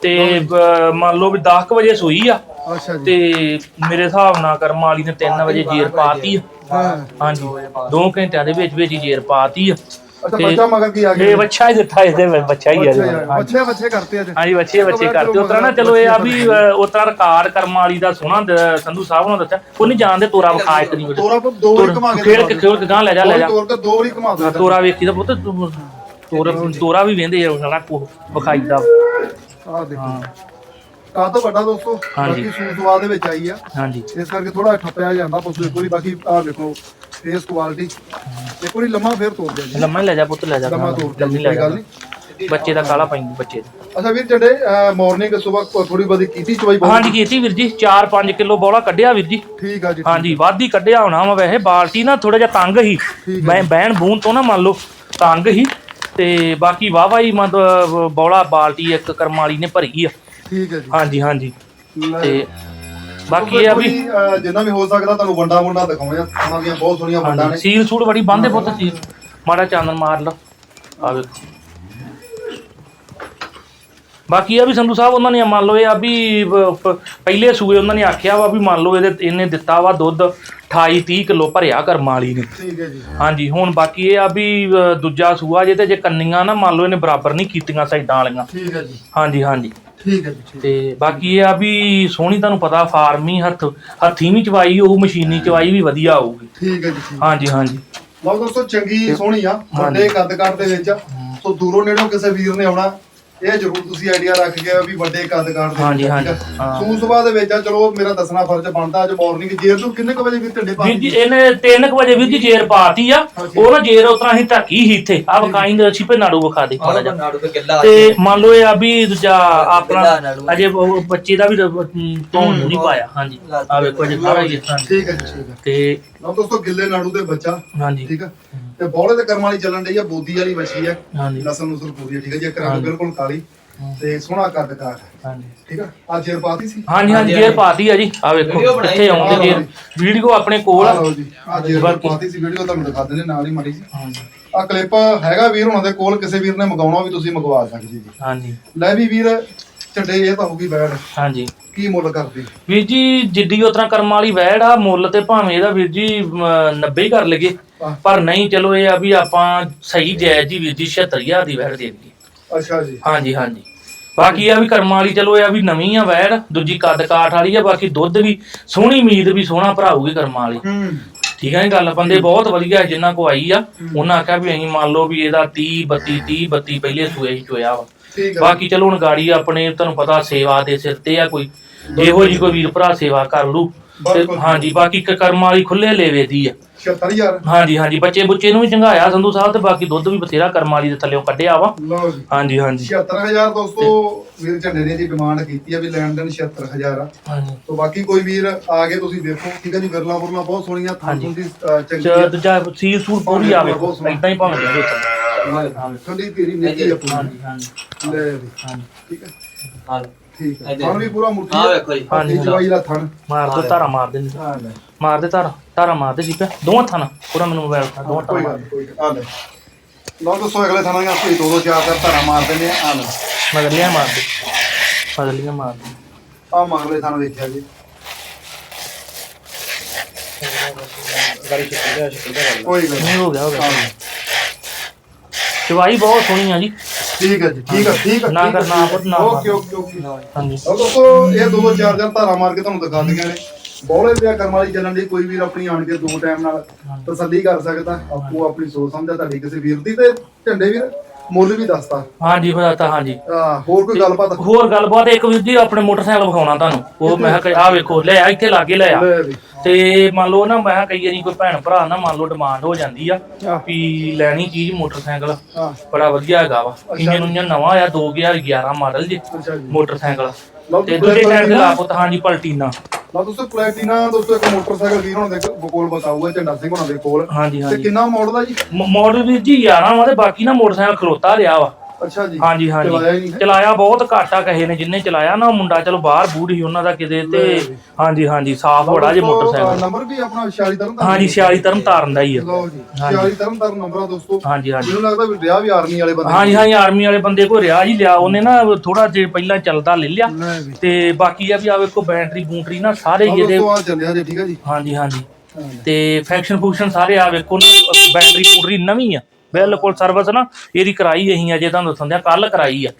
ਤੇ ਬ- ਮੰਨ ਲਓ ਵੀ 10 ਵਜੇ ਸੂਈ ਆ। ਅੱਛਾ ਜੀ। ਤੇ ਮੇਰੇ ਹਿਸਾਬ ਨਾਲ ਕਰਮ ਵਾਲੀ ਨੇ 3 ਵਜੇ ਜੇਰ ਪਾਤੀ ਆ। ਹਾਂ। ਹਾਂਜੀ। 2 ਘੰਟਿਆਂ ਦੇ ਵਿੱਚ ਵਿੱਚ ਹੀ ਜੇਰ ਪਾਤੀ ਆ। ਅੱਛਾ ਤੇ- ਬੱਚਾ ਮਗਰ ਕੀ ਆ ਗਿਆ? ਇਹ ਬੱਚਾ ਹੀ ਦਿੱਤਾ ਇਹਦੇ ਵਿੱਚ ਬੱਚਾ ਹੀ ਆ ਬੱਚੇ ਜੀ। ਯਾਰ, ਬੱਚੇ ਬੱਚੇ ਕਰਤੇ ਅੱਜ ਹਾਂਜੀ ਬੱਚੇ ਬੱਚੇ ਕਰਦੇ ਉਤਰਾ ਨਾ ਚਲੋ ਇਹ ਆ ਵੀ ਉਤਰਾ ਰਿਕਾਰਡ ਕਰਮ ਵਾਲੀ ਦਾ ਸੋਹਣਾ ਦ- ਸੰਧੂ ਸਾਹਿਬ ਨੇ ਦੱਸਿਆ। ਉਹ ਨਹੀਂ ਜਾਣਦੇ ਤੋਰਾ ਵਿਖਾ ਇੱਕ ਨਹੀਂ ਤੋਰਾ ਪਰ ਦੋ ਵਾਰੀ ਘੁਮਾ ਕੇ ਖੇਡ ਕੇ ਖੇਡ ਕੇ ਗਾਂ ਲੈ ਜਾ ਲੈ ਜਾ। ਤੋਰ ਕੇ ਦੋ ਵਾਰੀ ਘੁਮਾ ਦੋ। ਤੋਰਾ ਵੇਖੀ ਦਾ ਪੁੱਤ ਤੂੰ- ਤੋਰਾ ਤੋਰਾ ਵੀ ਵੇਂਦੇ ਆ ਸਾਰਾ ਕੁਝ ਵਿਖਾਈ ਦਾ। ਆ ਦੇਖੋ। ਕੱਦ ਵੱਡਾ ਦੋਸਤੋ? ਹਾਂਜੀ। ਬਾਕੀ ਸੂਤ ਸਵਾਦ ਦੇ ਵਿੱਚ ਆਈ ਆ। ਹਾਂਜੀ। ਇਸ ਕਰਕੇ ਥੋੜਾ ਠੱਪਿਆ ਜਾਂਦਾ ਪਸ਼ੂ ਇੱਕ ਵਾਰੀ ਬਾਕੀ ਆਹ ਦੇਖੋ ਫੇਸ ਕੁਆਲਿਟੀ ਇੱਕ ਵਾਰੀ ਲੰਮਾ ਫੇਰ ਤੋੜ ਦਿਆ ਜੀ। ਲੰਮਾ ਹੀ ਲੈ ਜਾ ਪੁੱਤ ਲੈ ਜਾ ਲੰਮਾ ਤੋੜ ਦਿਆ ਲੰਮੀ ਜੀ ਲੈ ਕੋਈ ਜਾ। ਗੱਲ ਨਹੀਂ। ਬੱਚੇ ਦਾ ਕਾਲਾ ਪੈਂਦੀ ਬੱਚੇ ਦਾ। ਅੱਛਾ ਵੀਰ ਜੱਡੇ ਮਾਰਨਿੰਗ ਸਵੇਰ ਥੋੜੀ ਬਹੁਤੀ ਕੀਤੀ ਚਵਾਈ ਬਹੁਤ? ਹਾਂਜੀ ਕੀਤੀ ਵੀਰ ਜੀ 4-5 ਕਿਲੋ ਬੋਲਾ ਕੱਢਿਆ ਵੀਰ ਜੀ। ਠੀਕ ਆ ਜੀ ਹਾਂਜੀ ਵੱਧ ਹੀ ਕੱਢਿਆ ਹੋਣਾ ਵਾ ਵੈਸੇ ਬਾਲਟੀ ਨਾ ਥੋੜਾ ਜਿਹਾ ਤੰਗ ਹੀ। ਠੀਕ ਮੈਂ ਬਹਿਣ ਬੂਨ ਤੋਂ ਨਾ ਮੰਨ ਲਓ ਤੰਗ ਹੀ। ਤੇ ਬਾਕੀ ਵਾਵਾ ਹੀ ਮਤਲਬ ਬੋਲਾ ਬਾਲਟੀ ਇੱਕ ਕਰਮ ਵਾਲੀ ਨੇ ਭਰੀ ਆ। ਠੀਕ ਹੈ ਜੀ। ਹਾਂਜੀ ਹਾਂਜੀ। ਲੈ। ਤੇ ਬਾਕੀ ਇਹ ਆ ਵੀ ਕੋਈ, ਅਹ, ਜਿੰਨਾ ਵੀ ਹੋ ਸਕਦਾ ਤੁਹਾਨੂੰ ਵੰਡਾ ਵੰਡਾ ਦਿਖਾਉਣੇ ਆ। ਉਹਨਾਂ ਦੀਆਂ ਬਹੁਤ ਸੋਹਣੀਆਂ ਵੰਡਾਂ ਹਾਂਜੀ ਨੇ। ਸੀਲ ਸੂੜ ਬੜੀ ਬੰਦੇ ਪੁੱਤ ਸੀਲ। ਮਾੜਾ ਚਾਨਣ ਮਾਰ ਲਾ। ਆ ਵੇਖੋ। ਬਾਕੀ ਆ ਵੀ ਸੰਧੂ ਸਾਹਿਬ ਉਹਨਾਂ ਨੇ ਮੰਨ ਲਓ ਇਹ ਆ ਵੀ ਪ- ਪ- ਪਹਿਲੇ ਸੂਏ ਉਹਨਾਂ ਨੇ ਆਖਿਆ ਵਾ ਵੀ ਮੰਨ ਲਓ ਇਹਦੇ ਇਹਨੇ ਦਿੱਤਾ ਵਾ ਦੁੱਧ 28 30 ਕਿਲੋ ਭਰਿਆ ਕਰਮ ਵਾਲੀ ਨੇ। ਠੀਕ ਹੈ ਜੀ। ਹਾਂਜੀ ਹੁਣ ਬਾਕੀ ਇਹ ਆ ਵੀ ਅ, ਦੂਜਾ ਸੂਆ ਜੇ ਤੇ ਜੇ ਕੰਨੀਆਂ ਨਾ ਮੰਨ ਲਓ ਇਹਨੇ ਬਰਾਬਰ ਨਹੀਂ ਕੀਤੀਆਂ ਸਾਈਡਾਂ ਵਾਲੀਆਂ। ਠੀਕ ਹੈ ਜੀ। ਹਾਂਜੀ ਹਾਂਜੀ। ਠੀਕ ਹੈ ਜੀ ਠੀਕ ਤੇ ਬਾਕੀ ਇਹ ਆ ਵੀ ਸੋਹਣੀ ਤੁਹਾਨੂੰ ਪਤਾ ਫਾਰਮੀ ਹੱਥ ਹੱਥੀ ਵੀ ਚਵਾਈ ਉਹ ਮਸ਼ੀਨੀ ਚਵਾਈ ਵੀ ਵਧੀਆ ਆਊਗੀ। ਠੀਕ ਹੈ ਜੀ ਠੀਕ ਹਾਂਜੀ ਹਾਂਜੀ। ਲਓ ਦੋਸਤੋ ਚੰਗੀ ਸੋਹਣੀ ਆ। ਵੱਡੇ ਕੱਦ ਕੱਦ ਦੇ ਵਿੱਚ। ਸੋ ਦੂਰੋਂ ਨੇੜੋਂ ਕਿਸੇ ਵੀਰ ਨੇ ਆਉਣਾ ਇਹ ਜ਼ਰੂਰ ਤੁਸੀਂ ਆਈਡੀਆ ਰੱਖ ਕੇ ਵੀ ਵੱਡੇ ਕੱਦ ਕੱਦ ਦੇ ਹਾਂਜੀ, ਹਾਂਜੀ, ਠੀਕ ਆ। ਹਾਂ। ਸੂਤ ਸਭਾ ਦੇ ਵਿੱਚ ਆ ਚਲੋ ਮੇਰਾ ਦੱਸਣਾ ਫਰਜ਼ ਬਣਦਾ ਅੱਜ ਮਾਰਨਿੰਗ ਜੇਰ ਨੂੰ ਕਿੰਨੇ ਕੁ ਵਜੇ ਵੀਰ ਢੰਡੇ ਪਾ ਵੀਰ ਜੀ ਇਹਨੇ 3 ਵਜੇ ਵੀਰ ਜੀ ਜੇਰ ਪਾਤੀ ਆ। ਉਹ ਨਾ ਜੇਰ ਉਤਰਾ ਹੀ ਢੱਕੀ ਸੀ ਇੱਥੇ। ਆ ਵਕਾਈ ਦੇ ਛਿਪੇ ਨਾੜੂ ਵਿਖਾ ਦੇ ਮਾੜਾ ਜਿਹਾ। ਨਾੜੂ ਤੇ ਕਿੱਲਾ ਤੇ ਮੰਨ ਲਓ ਇਹ ਆ ਵੀ ਦੂਜਾ ਆਪਣਾ ਨਾੜੂ। ਅਜੇ ਉਹ ਬੱਚੇ ਦਾ ਵੀ ਧੋਣ ਨੂੰ ਨਹੀਂ ਪਾਇਆ। ਹਾਂਜੀ। ਆ ਵੇਖੋ ਅਜੇ ਸਾਰਾ ਹੀ ਹੈ, ਹਾਂਜੀ ਠੀਕ ਹੈ ਜੀ ਠੀਕ ਹੈ। ਤੇ ਲਓ ਦੋਸਤੋ ਗਿੱਲੇ ਨਾੜੂ ਦੇ ਬੱਚਾ ਹਾਂਜੀ। ਠੀਕ ਆ? ਤੇ ਬੋਲੇ ਤੇ ਕਰਮ ਵਾਲੀ ਚੱਲਣ ਡਈ ਆ ਬੋਦੀ ਵਾਲੀ ਮੱਛੀ ਆ। ਹਾਂਜੀ। ਨਸਲ ਨੁਸਲ ਪੂਰੀ ਆ ਠੀਕ ਹੈ ਜੀ? ਇੱਕ ਰੰਗ ਬਿਲਕੁਲ ਕਾਲੀ ਤੇ ਸੋਹਣਾ ਕੱਦ ਕਾਠ ਹਾਂਜੀ। ਠੀਕ ਆ? ਆ ਜੇਰ ਪਾਤੀ ਸੀ? ਹਾਂਜੀ ਹਾਂਜੀ ਜੇਰ ਪਾਤੀ ਆ ਜੀ। ਆ। ਵੇਖੋ ਕਿੱਥੇ ਆਉਂਦੀ ਜੇਰ ਵੀਡੀਓ ਆਪਣੇ ਕੋਲ ਆ। ਆ ਆ ਜੇਰ ਪਾਤੀ ਸੀ ਵੀਡੀਓ ਤੁਹਾਨੂੰ ਦਿਖਾ ਦਿੰਦੇ ਨਾਲ ਹੀ ਮਾੜੀ ਜੀ। ਹਾਂਜੀ। ਆ ਕਲਿੱਪ ਹੈਗਾ ਵੀਰ ਹੁਣਾਂ ਦੇ ਕੋਲ ਕਿਸੇ ਵੀਰ ਨੇ ਮੰਗਾਉਣਾ ਵੀ ਤੁਸੀਂ ਮੰਗਵਾ ਸਕਦੇ ਜੀ। ਹਾਂਜੀ। ਲੈ ਵੀ ਵੀਰ ਝੰਡੇ ਇਹ ਤਾਂ ਹੋਊਗੀ ਬੈਡ। ਹਾਂਜੀ। ਕੀ ਮੁੱਲ ਕਰਦੀ? ਵੀਰ ਜੀ ਜਿੱਡੀ ਉਤਰਾ ਕਰਮ ਵਾਲੀ ਵੈੜ ਆ ਮੁੱਲ ਤੇ ਭਾਵੇਂ ਇਹਦਾ ਵੀਰ ਜੀ ਅਮ, 90 ਹੀ ਕਰ ਲਗੇ। ਪਰ ਨਹੀਂ ਚਲੋ ਇਹ ਆ ਵੀ ਆਪਾਂ ਸਹੀ ਜਾਇਜ਼ ਜੀ ਵੀਰ ਜੀ 76000 ਦੀ ਵੈੜ ਦੇ ਦਈਏ। ਅੱਛਾ ਜੀ। ਹਾਂਜੀ ਹਾਂਜੀ। ਬਾਕੀ ਆ ਵੀ ਕਰਮ ਵਾਲੀ ਚਲੋ ਇਹ ਆ ਵੀ ਨਵੀਂ ਆ ਵੈੜ ਦੂਜੀ ਕੱਦ ਕਾਠ ਵਾਲੀ ਆ ਬਾਕੀ ਦੁੱਧ ਵੀ ਸੋਹਣੀ ਉਮੀਦ ਵੀ ਸੋਹਣਾ ਭਰਾਊਗੀ ਕਰਮ ਵਾਲੀ। ਹੂੰ। ਠੀਕ ਹੈ ਗੱਲ ਬੰਦੇ ਬਹੁਤ ਵਧੀਆ ਜਿੰਨਾ ਕੋ ਆਈ ਆ ਉਹਨਾਂ ਆਖਿਆ ਵੀ ਅਸੀਂ ਮੰਨ ਲਓ ਵੀ ਇਹਦਾ 30 32 30 32 ਪਹਿਲੇ ਸੂਏ ਹੀ ਚੋਇਆ ਵਾ। ਬਾਕੀ ਚਲੋ ਹੁਣ ਗਾੜੀ ਆਪਣੇ ਤੁਹਾਨੂੰ ਪਤਾ ਸੇਵਾ ਦੇ ਸਿਰ ਤੇ ਆ ਕੋਈ। ਇਹੋ ਜੀ ਕੋਈ ਵੀਰ ਭਰਾ ਸੇਵਾ ਕਰ ਲੂ ਤੇ ਬਿਲਕੁਲ। ਹਾਂਜੀ ਬਾਕੀ ਕ- ਕਰਮ ਵਾਲੀ ਖੁੱਲੇ ਲੇਵੇ ਦੀ ਆ। 76000 ਹਾਂਜੀ ਹਾਂਜੀ ਬੱਚੇ ਬੁੱਚੇ ਨੂੰ ਵੀ ਚੰਗਾਇਆ ਸੰਧੂ ਸਾਹਿਬ ਤੇ ਬਾਕੀ ਦੁੱਧ ਵੀ ਬਥੇਰਾ ਕਰਮ ਵਾਲੀ ਦੇ ਥੱਲੇੋਂ ਕੱਢਿਆ ਵਾ। ਲਓ ਜੀ। ਹਾਂਜੀ ਹਾਂਜੀ। 76000 ਦੋਸਤੋ ਵੀਰ ਝੰਡੇ ਨੇ ਦੀ ਡਿਮਾਂਡ ਕੀਤੀ ਆ ਵੀ ਲੈਣ ਦੇਣ 76000 ਆ। ਹਾਂਜੀ। ਤੋਂ ਬਾਕੀ ਕੋਈ ਵੀਰ ਆ ਕੇ ਤੁਸੀਂ ਦੇਖੋ ਠੀਕ ਹੈ ਜੀ ਵਿਰਲਾ ਵਰਲਾ ਬਹੁਤ ਸੋਹਣੀਆਂ ਥਾਂ ਹਾਂਜੀ। ਦੀ ਚੰਗੀ ਚ ਆ। ਦੂਜਾ ਸੀਲ ਸੂਲ ਪੂਰੀ ਆਵੇ ਇਦਾਂ ਹੀ ਭਾਵੇਂ ਦੇ ਵਿੱਚ ਠੰਡੀ ਤੇਰੀ ਨਿੱਕੀ ਆ ਪੂਰੀ। ਹਾਂਜੀ ਹਾਂਜੀ। ਲੈ ਵੀ। ਹਾਂਜੀ। ਠੀਕ ਹੈ ਹਾਂ। ਠੀਕ ਹੈ। ਇੱਧਰ। ਥਣ ਵੀ ਪੂਰਾ ਮੁੱਠੀ ਆ ਵੇਖੋ ਜੀ। ਹਾਂਜੀ, ਹਾਂਜੀ। ਜਵਾਈ ਦਾ ਥਣ। ਮਾਰ ਦੋ ਧਾਰਾ ਮਾਰ ਦੇ ਆ ਲੈ। ਮਾਰ ਦੇ ਧਾਰਾ ਧਾਰਾ ਮਾਰ ਦੇ ਸੀਪਿਆ ਦੋਵਾਂ ਥਾਂ ਨਾਲ ਪੂਰਾ ਮੈਨੂੰ ਮੋਬਾਈਲ ਖਾ ਦੋਵਾਂ ਥਾਂ ਕੋਈ ਮਾਰ ਗੱਲ ਨੀ, ਕੋਈ ਗੱਲ ਨੀ। ਆ ਲੈ। ਲਓ ਦੋਸਤੋ ਅਗਲੇ ਥਾਂ ਦੀਆਂ ਅਸੀਂ ਦੋ ਦੋ ਚਾਰ ਚਾਰ ਧਾਰਾ ਮਾਰ ਦਿੰਦੇ ਆ। ਆ ਲੈ। ਮਗਰਲੀਆਂ ਮਾਰ ਦੇ ਮਗਰਲੀਆਂ ਮਾਰ ਦੇ ਆ ਮਗਲੇ ਥਾਂ ਵੇਖਿਆ ਜੀ। ਕੋਈ ਗੱਲ ਨੀ। ਨਹੀਂ ਹੋ ਗਿਆ ਹੋ ਗਿਆ। ਆ ਲੈ। ਚਵਾਈ ਬਹੁਤ ਸੋਹਣੀ ਆ ਜੀ। ਠੀਕ ਹੈ ਜੀ ਠੀਕ ਹੈ ਠੀਕ ਹੈ ਨਾ ਕਰਨਾ। ਪੁੱਤ, ਨਾ ਓਕੇ ਕਰਨਾ। Okay okay. ਹਾਂਜੀ। ਦੋਸਤੋ ਇਹ ਦੋ ਚਾਰ ਚਾਰ ਧਾਰਾ ਮਾਰ ਕੇ ਤੁਹਾਨੂੰ ਦਿਖਾ ਦਿੰਦੇ ਨੇ ਬੋਲੇ ਪਿਆ ਕਰਮ ਵਾਲੀ ਚੱਲਣ ਦੀ ਕੋਈ ਵੀਰ ਆਪਣੀ ਆਣ ਕੇ ਦੋ ਟਾਈਮ ਨਾਲ ਤਸੱਲੀ ਕਰ ਸਕਦਾ ਆਪੋ ਆਪਣੀ ਸੋਚ ਸਮਝਾ ਤੁਹਾਡੀ ਕਿਸੇ ਵੀਰ ਦੀ ਤੇ ਝੰਡੇ ਵੀਰ। ਮੁੱਲ ਵੀ ਦੱਸਦਾ ਹਾਂਜੀ ਹੋਇਆ ਤਾਂ ਹਾਂਜੀ। ਆ ਹੋਰ ਕੋਈ ਗੱਲਬਾਤ? ਹੋਰ ਗੱਲਬਾਤ ਇੱਕ ਵੀਰ ਜੀ ਆਪਣੇ ਮੋਟਰਸਾਈਕਲ ਵਿਖਾਉਣਾ ਤੁਹਾਨੂੰ। ਉਹ ਮੈਂ ਕਿਹਾ ਆ ਵੇਖੋ ਲੈ ਆ ਇੱਥੇ ਲਾਗੇ ਲੈ ਆ। ਲੈ ਵੀ। ਤੇ ਮੰਨ ਲਓ ਨਾ ਮੈਂ ਕਿਹਾ ਕਈ ਵਾਰੀ ਕੋਈ ਭੈਣ ਭਰਾ ਨਾ ਮੰਨ ਲਓ ਡਿਮਾਂਡ ਹੋ ਜਾਂਦੀ ਆ ਆਹ। ਵੀ ਲੈਣੀ ਚੀਜ਼ ਮੋਟਰਸਾਈਕਲ। ਆ ਬੜਾ ਵਧੀਆ ਹੈਗਾ ਵਾ। ਇੰਜਨ ਉਂਜਨ ਨਵਾਂ ਆ 2011 ਮਾਡਲ ਜੀ ਅੱਛਾ ਜੀ। ਮੋਟਰਸਾਈਕਲ। ਲਓ ਤੇ ਦੂਜੇ ਟਾਇਰ ਦੇ ਲਾ ਪੁੱਤ ਹਾਂਜੀ ਪਲਟੀਨਾ। ਲਓ ਦੋਸਤੋ ਪਲੈਟੀਨਾ ਦੋਸਤੋ ਇੱਕ ਮੋਟਰਸਾਈਕਲ ਵੀਰ ਹੁਣ ਦੇ ਕੋਲ ਬਤਾਊਗਾ ਝੰਡਾ ਸਿੰਘ ਹੁਣਾਂ ਦੇ ਕੋਲ। ਹਾਂਜੀ ਤੇ ਹਾਂਜੀ। ਕਿੰਨਾ ਮਾਡਲ ਆ ਜੀ? ਮਾਡਲ ਵੀਰ ਜੀ 11 ਵਾ ਤੇ ਬਾਕੀ ਨਾ ਮੋਟਰਸਾਈਕਲ ਖਲੋਤਾ ਰਿਹਾ ਵਾ। ਅੱਛਾ ਜੀ। ਹਾਂਜੀ ਚਲਾਇਆ ਹੀ ਹਾਂਜੀ ਹੈ? ਚਲਾਇਆ ਬਹੁਤ ਘੱਟ ਆ ਕਹੇ ਨੇ ਜਿੰਨੇ ਚਲਾਇਆ ਨਾ ਉਹ ਮੁੰਡਾ ਚਲੋ ਬਾਹਰ ਬੂੜ ਸੀ ਉਹਨਾਂ ਦਾ ਕਿਤੇ ਤੇ ਹਾਂਜੀ ਹਾਂਜੀ ਸਾਫ਼ ਬੜਾ ਜੇ ਮੋਟਰਸਾਈਕਲ। ਨੰਬਰ ਵੀ ਆਪਣਾ 46 ਤਰਨ ਦਾ ਹਾਂਜੀ 46 ਤਰਮ ਤਾਰਨ ਦਾ ਹੀ ਆ ਲਓ ਜੀ 46 ਤਰਨ ਤਰਨ ਨੰਬਰ ਆ ਦੋਸਤੋ। ਹਾਂਜੀ ਹਾਂਜੀ। ਮੈਨੂੰ ਲੱਗਦਾ ਵੀ ਰਿਹਾ ਵੀ ਆਰਮੀ ਵਾਲੇ ਬੰਦੇ ਹਾਂਜੀ ਹਾਂਜੀ ਆਰਮੀ ਵਾਲੇ ਬੰਦੇ ਕੋ ਰਿਆ ਜੀ ਲਿਆ ਉਹਨੇ ਨਾ ਥੋੜਾ ਜਿਹਾ ਪਹਿਲਾਂ ਚੱਲਦਾ ਲੈ ਲਿਆ। ਲੈ ਵੀ ਤੇ ਬਾਕੀ ਆ ਵੀ ਆ ਵੇਖੋ ਬੈਟਰੀ ਬੂਟਰੀ ਨਾ ਸਾਰੇ ਹੀ ਇਹਦੇ ਦੋਸਤੋ ਆ ਚੱਲਿਆ ਜੀ ਠੀਕ ਹੈ ਜੀ। ਹਾਂਜੀ ਹਾਂਜੀ। ਤੇ ਫੈਕਸ਼ਨ ਫੂਕਸ਼ਨ ਸਾਰੇ ਆ ਵੇਖੋ ਨਾ ਬੈਟਰੀ ਪੂਰੀ ਨਵੀਂ ਆ। ਬਿਲਕੁਲ ਸਰਵਿਸ ਨਾ ਇਹਦੀ ਕਰਾਈ ਅਸੀਂ ਅਜੇ ਤੁਹਾਨੂੰ ਦੱਸਣ ਦਿਆਂ ਕੱਲ ਕਰਾਈ ਆ।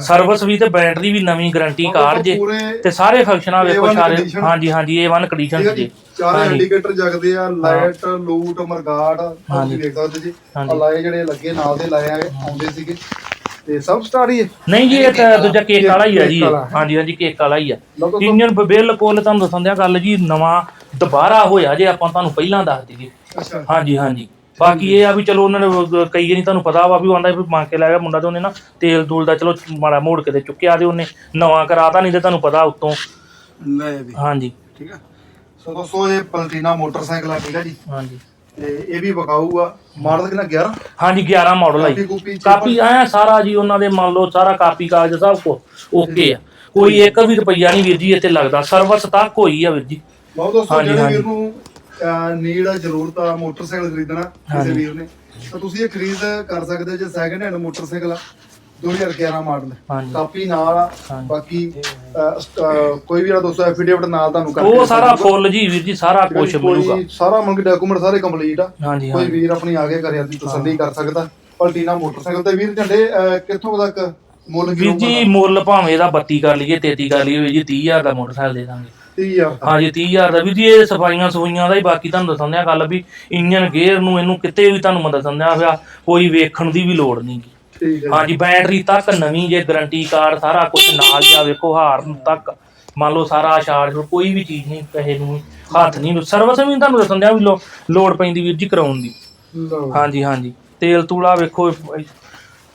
ਸਰਵਿਸ ਵੀ ਤੇ ਬੈਟਰੀ ਵੀ ਨਵੀਂ ਗਾਰੰਟੀ ਕਾਰਡ ਜੇ ਤੇ ਸਾਰੇ ਫੰਕਸ਼ਨਾਂ ਵੇਖੋ A1 ਸਾਰੇ। ਹਾਂਜੀ ਹਾਂਜੀ A1 ਕੰਡੀਸ਼ਨ ਜੀ। ਚਾਰੇ। ਇੰਡੀਕੇਟਰ ਜਗਦੇ ਆ ਲਾਈਟ ਲੂਟ ਮਰਗਾਟ। ਤੁਸੀਂ ਦੇਖ ਸਕਦੇ ਜੀ। ਆ ਲਾਏ ਜਿਹੜੇ ਲੱਗੇ ਨਾਲ ਦੇ ਲਾਏ ਆ ਆਉਂਦੇ ਸੀਗੇ। ਤੇ ਸਬ ਸਟਾਰ ਹੀ ਨਹੀਂ ਜੀ ਇਹ ਤਾਂ ਦੂਜਾ ਕੇਕ ਵਾਲਾ ਹੀ ਆ ਜੀ। ਹਾਂਜੀ ਹਾਂਜੀ ਕੇਕ ਵਾਲਾ ਹੀ ਆ। ਇੰਜਨ ਬਿਲਕੁਲ ਤੁਹਾਨੂੰ ਦੱਸਣ ਦਿਆ ਗੱਲ ਜੀ ਨਵਾਂ ਦੁਬਾਰਾ ਹੋਇਆ ਜੇ ਆਪਾਂ ਤੁਹਾਨੂੰ ਪਹਿਲਾਂ ਦੱਸ ਦਈਏ। ਹਾਂਜੀ ਹਾਂਜੀ। ਬਾਕੀ ਇਹ ਆ ਵੀ ਚਲੋ ਉਹਨਾਂ ਨੇ ਉਹ ਕਈ ਨਹੀਂ ਤੁਹਾਨੂੰ ਪਤਾ ਵਾ ਵੀ ਉਹ ਆਂਦਾ ਵੀ ਮੰਗ ਕੇ ਲੈ ਗਿਆ ਮੁੰਡਾ ਤੇ ਉਹਨੇ ਨਾ ਤੇਲ ਦੂਲ ਦਾ ਚਲੋ ਮਾੜਾ ਮੋੜ ਕੇ ਤੇ ਚੁੱਕਿਆ ਤੇ ਉਹਨੇ ਨਵਾਂ ਕਰਾਤਾ ਨਹੀਂ ਤੇ ਤੁਹਾਨੂੰ ਪਤਾ ਉੱਤੋਂ। ਲੈ ਵੀ। ਹਾਂਜੀ। ਠੀਕ ਆ? ਸੋ ਦੋਸਤੋ ਇਹ ਪਲਟੀਨਾ ਮੋਟਰਸਾਈਕਲ ਆ ਠੀਕ ਆ ਜੀ? ਹਾਂਜੀ। ਤੇ ਇਹ ਵੀ ਵਿਕਾਊ ਆ ਮਾਡਲ ਕਿੰਨਾ 11 ਹਾਂਜੀ 11 ਮਾਡਲ ਆ ਕਾਪੀ ਜੀ ਕੂਪੀ ਕਾਪੀ ਆਇਆ ਸਾਰਾ ਜੀ ਉਹਨਾਂ ਦੇ ਮੰਨ ਲਓ ਸਾਰਾ ਕਾਪੀ ਕਾਗਜ਼ ਸਭ ਕੋ ਓਕੇ ਆ। ਕੋਈ ਇੱਕ ਵੀ ਰੁਪਈਆ ਨਹੀਂ ਵੀਰ ਜੀ ਇੱਥੇ ਲੱਗਦਾ। ਸਰਵਿਸ ਤੱਕ ਹੋਈ ਆ ਵੀਰ ਜੀ। ਬਹੁਤ ਦੋਸਤੋ ਹਾਂਜੀ, ਜਿਹੜੇ। ਵੀਰ ਨੂੰ ਨੀਡ ਆ ਜ਼ਰੂਰਤ ਆ ਮੋਟਰਸਾਈਕਲ ਖਰੀਦਣਾ ਕਿਸੇ। ਵੀਰ ਨੇ। ਤਾਂ ਤੁਸੀਂ ਇਹ ਖਰੀਦ ਕਰ ਸਕਦੇ ਹੋ ਜੇ ਸੈਕਿੰਡ ਹੈਂਡ ਮੋਟਰਸਾਈਕਲ ਆ 2011 ਮਾਡਲ। ਕਾਪੀ ਨਾਲ ਆ। ਬਾਕੀ ਕੋਈ ਵੀ ਆ ਦੋਸਤੋ ਐਫੀਡੇਵਿਟ ਨਾਲ ਤੁਹਾਨੂੰ ਕਰਕੇ ਉਹ ਦੇ ਸਾਰਾ। ਫੁੱਲ ਜੀ ਵੀਰ ਜੀ ਸਾਰਾ ਕੁਝ ਮਿਲੂਗਾ। ਸਾਰਾ ਮੰਗ ਡਾਕੂਮੈਂਟ ਸਾਰੇ ਕੰਪਲੀਟ ਆ। ਕੋਈ ਵੀਰ ਆਪਣੀ ਆ ਕੇ ਘਰੇ ਦੀ ਤਸੱਲੀ ਕਰ ਸਕਦਾ। ਪਲਟੀਨਾ ਮੋਟਰਸਾਈਕਲ ਤੇ ਵੀਰ ਝੰਡੇ ਕਿੱਥੋਂ ਤੱਕ ਮੁੱਲ ਵੀਰ ਜੀ ਮੁੱਲ ਭਾਵੇਂ ਇਹਦਾ 32 ਕਰ ਲਈਏ 33 ਕਰ ਲਈਏ ਵੀਰ ਜੀ 30000 ਦਾ ਮੋਟਰਸਾਈਕਲ ਦੇ ਦਾਂਗੇ। 30000 ਹਾਂਜੀ 30000 ਦਾ। ਵੀਰ ਜੀ ਇਹ ਸਫਾਈਆਂ ਸਫਾਈਆਂ ਦਾ ਹੀ ਬਾਕੀ ਤੁਹਾਨੂੰ ਦੱਸਣ ਦਿਆ ਗੱਲ ਵੀ ਇੰਜਨ ਗੇਅਰ ਨੂੰ ਇਹਨੂੰ ਕਿਤੇ ਵੀ ਤੁਹਾਨੂੰ ਮੈਂ ਦੱਸਣ ਦਿਆ ਹੋਇਆ ਕੋਈ ਵੇਖਣ ਦੀ ਵੀ ਲੋੜ ਨਹੀਂ ਗੀ। ਠੀਕ ਹੈ ਹਾਂਜੀ ਬੈਟਰੀ ਤੱਕ ਨਵੀਂ ਜੇ ਗਾਰੰਟੀ ਕਾਰਡ ਸਾਰਾ ਕੁਝ ਨਾਲ ਜਾ ਵੇਖੋ ਹਾਰਨ ਤੱਕ। ਮੰਨ ਲਓ ਸਾਰਾ ਚਾਰਜ ਕੋਈ ਵੀ ਚੀਜ਼ ਨਹੀਂ ਕਹੇ ਨੂੰ ਹੱਥ ਨਹੀਂ ਸਰਵਿਸ ਵੀ ਤੁਹਾਨੂੰ ਦੱਸਣ ਦਿਆ ਵੀ ਲੋ- ਲੋੜ ਪੈਂਦੀ ਵੀਰ ਜੀ ਕਰਾਉਣ ਦੀ। ਲਓ। ਹਾਂਜੀ ਹਾਂਜੀ। ਤੇਲ ਤੂਲਾ ਵੇਖੋ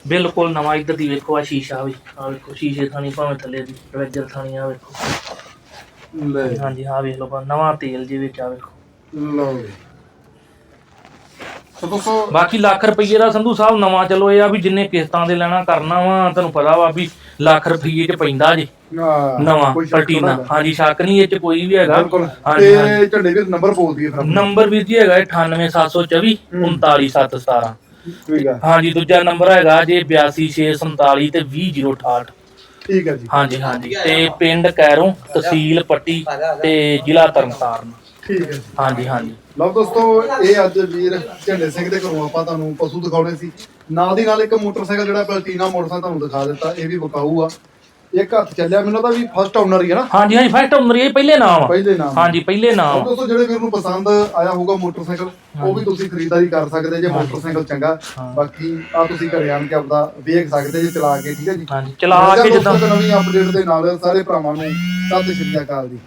ਬਿਲਕੁਲ ਨਵਾਂ ਇੱਧਰ ਦੀ ਵੇਖੋ ਆ ਸ਼ੀਸ਼ਾ ਵੀ। ਆ ਵੇਖੋ ਸ਼ੀਸ਼ੇ ਥਾਣੀ ਭਾਵੇਂ ਥੱਲੇ ਦੀ ਰੈਜਰ ਥਾਣੀ ਆ ਵੇਖੋ। ਲੈ। ਹਾਂਜੀ ਆ ਵੇਖ ਲਓ ਭਾਵੇਂ ਨਵਾਂ ਤੇਲ ਜੀ ਵਿੱਚ ਆ ਵੇਖੋ। ਲਓ ਜੀ। ਸੋ ਦੋਸਤੋ ਬਾਕੀ ਲੱਖ ਰੁਪਏ ਦਾ ਸੰਧੂ ਸਾਹਿਬ ਨਵਾਂ ਚਲੋ ਇਹ ਆ ਵੀ ਜਿੰਨੇ ਕਿਸ਼ਤਾਂ ਦੇ ਲੈਣਾ ਕਰਨਾ ਵਾ ਤੁਹਾਨੂੰ ਪਤਾ ਵਾ ਵੀ ਲੱਖ ਰੁਪਏ ਚ ਪੈਂਦਾ ਜੀ। ਆਹ, ਨਵਾਂ ਕੋਈ ਸ਼ੱਕ ਪਲਟੀਨਾ। ਹਾਂਜੀ ਸ਼ੱਕ ਨਹੀਂ ਇਹ ਚ ਕੋਈ ਵੀ ਹੈਗਾ। ਬਿਲਕੁਲ। ਹਾਂਜੀ ਹਾਂਜੀ। ਤੇ ਝੰਡੇ ਵੀਰ ਨੰਬਰ ਬੋਲ ਦਈਏ ਫਿਰ ਨੰਬਰ ਵੀਰ ਜੀ ਹੈਗਾ 98724 39717 ਠੀਕ ਹੈ ਹਾਂਜੀ ਦੂਜਾ ਨੰਬਰ ਹੈਗਾ ਜੇ 82647 ਤੇ 20068 ਠੀਕ ਹੈ ਜੀ। ਹਾਂਜੀ ਹਾਂਜੀ। ਤੇ ਪਿੰਡ ਕੈਰੋਂ ਤਹਿਸੀਲ ਪੱਟੀ ਤੇ ਜ਼ਿਲ੍ਹਾ ਤਰਨਤਾਰਨ। ਠੀਕ ਹੈ ਜੀ। ਹਾਂਜੀ ਹਾਂਜੀ। ਲਓ ਦੋਸਤੋ ਇਹ ਅੱਜ ਵੀਰ ਝੰਡੇ ਸਿੰਘ ਦੇ ਘਰੋਂ ਆਪਾਂ ਤੁਹਾਨੂੰ ਪਸ਼ੂ ਦਿਖਾਉਣੇ ਸੀ। ਨਾਲ ਦੀ ਨਾਲ ਇੱਕ ਮੋਟਰਸਾਈਕਲ ਜਿਹੜਾ ਪਲਟੀਨਾ ਮੋਟਰਸਾਈਕਲ ਤੁਹਾਨੂੰ ਦਿਖਾ ਦਿੱਤਾ ਇਹ ਵੀ ਵਿਕਾਊ ਆ। ਇੱਕ ਹੱਥ ਚੱਲਿਆ ਮੈਨੂੰ ਤਾਂ ਵੀ ਫਸਟ ਓਨਰ ਹੀ ਹੈ ਨਾ। ਹਾਂਜੀ ਹਾਂਜੀ ਫਸਟ ਓਨਰ ਇਹ ਪਹਿਲੇ ਨਾਮ ਆ। ਪਹਿਲੇ ਨਾਮ ਹਾਂਜੀ ਪਹਿਲੇ ਨਾਮ ਆ। ਦੋਸਤੋ ਜਿਹੜੇ ਵੀਰ ਨੂੰ ਪਸੰਦ ਆਇਆ ਹੋਊਗਾ ਮੋਟਰਸਾਈਕਲ ਉਹ ਵੀ ਤੁਸੀਂ ਖਰੀਦਦਾਰੀ ਕਰ ਸਕਦੇ ਜੇ ਮੋਟਰਸਾਈਕਲ ਚੰਗਾ। ਬਾਕੀ ਆ ਤੁਸੀਂ ਘਰੇ ਆਣ ਕੇ ਆਪਦਾ ਵੇਖ ਸਕਦੇ ਜੇ ਚਲਾ ਕੇ ਠੀਕ ਹੈ ਜੀ? ਹਾਂਜੀ ਚਲਾ ਮਿਲਦੇ ਕੇ ਜਿੱਦਾਂ ਦੋਸਤੋ ਇੱਕ ਨਵੀਂ ਅਪਡੇਟ ਦੇ ਨਾਲ ਸਾਰੇ ਭਰਾਵਾਂ ਨੂੰ ਸਤਿ ਸ਼੍ਰੀ ਅਕਾਲ ਜੀ।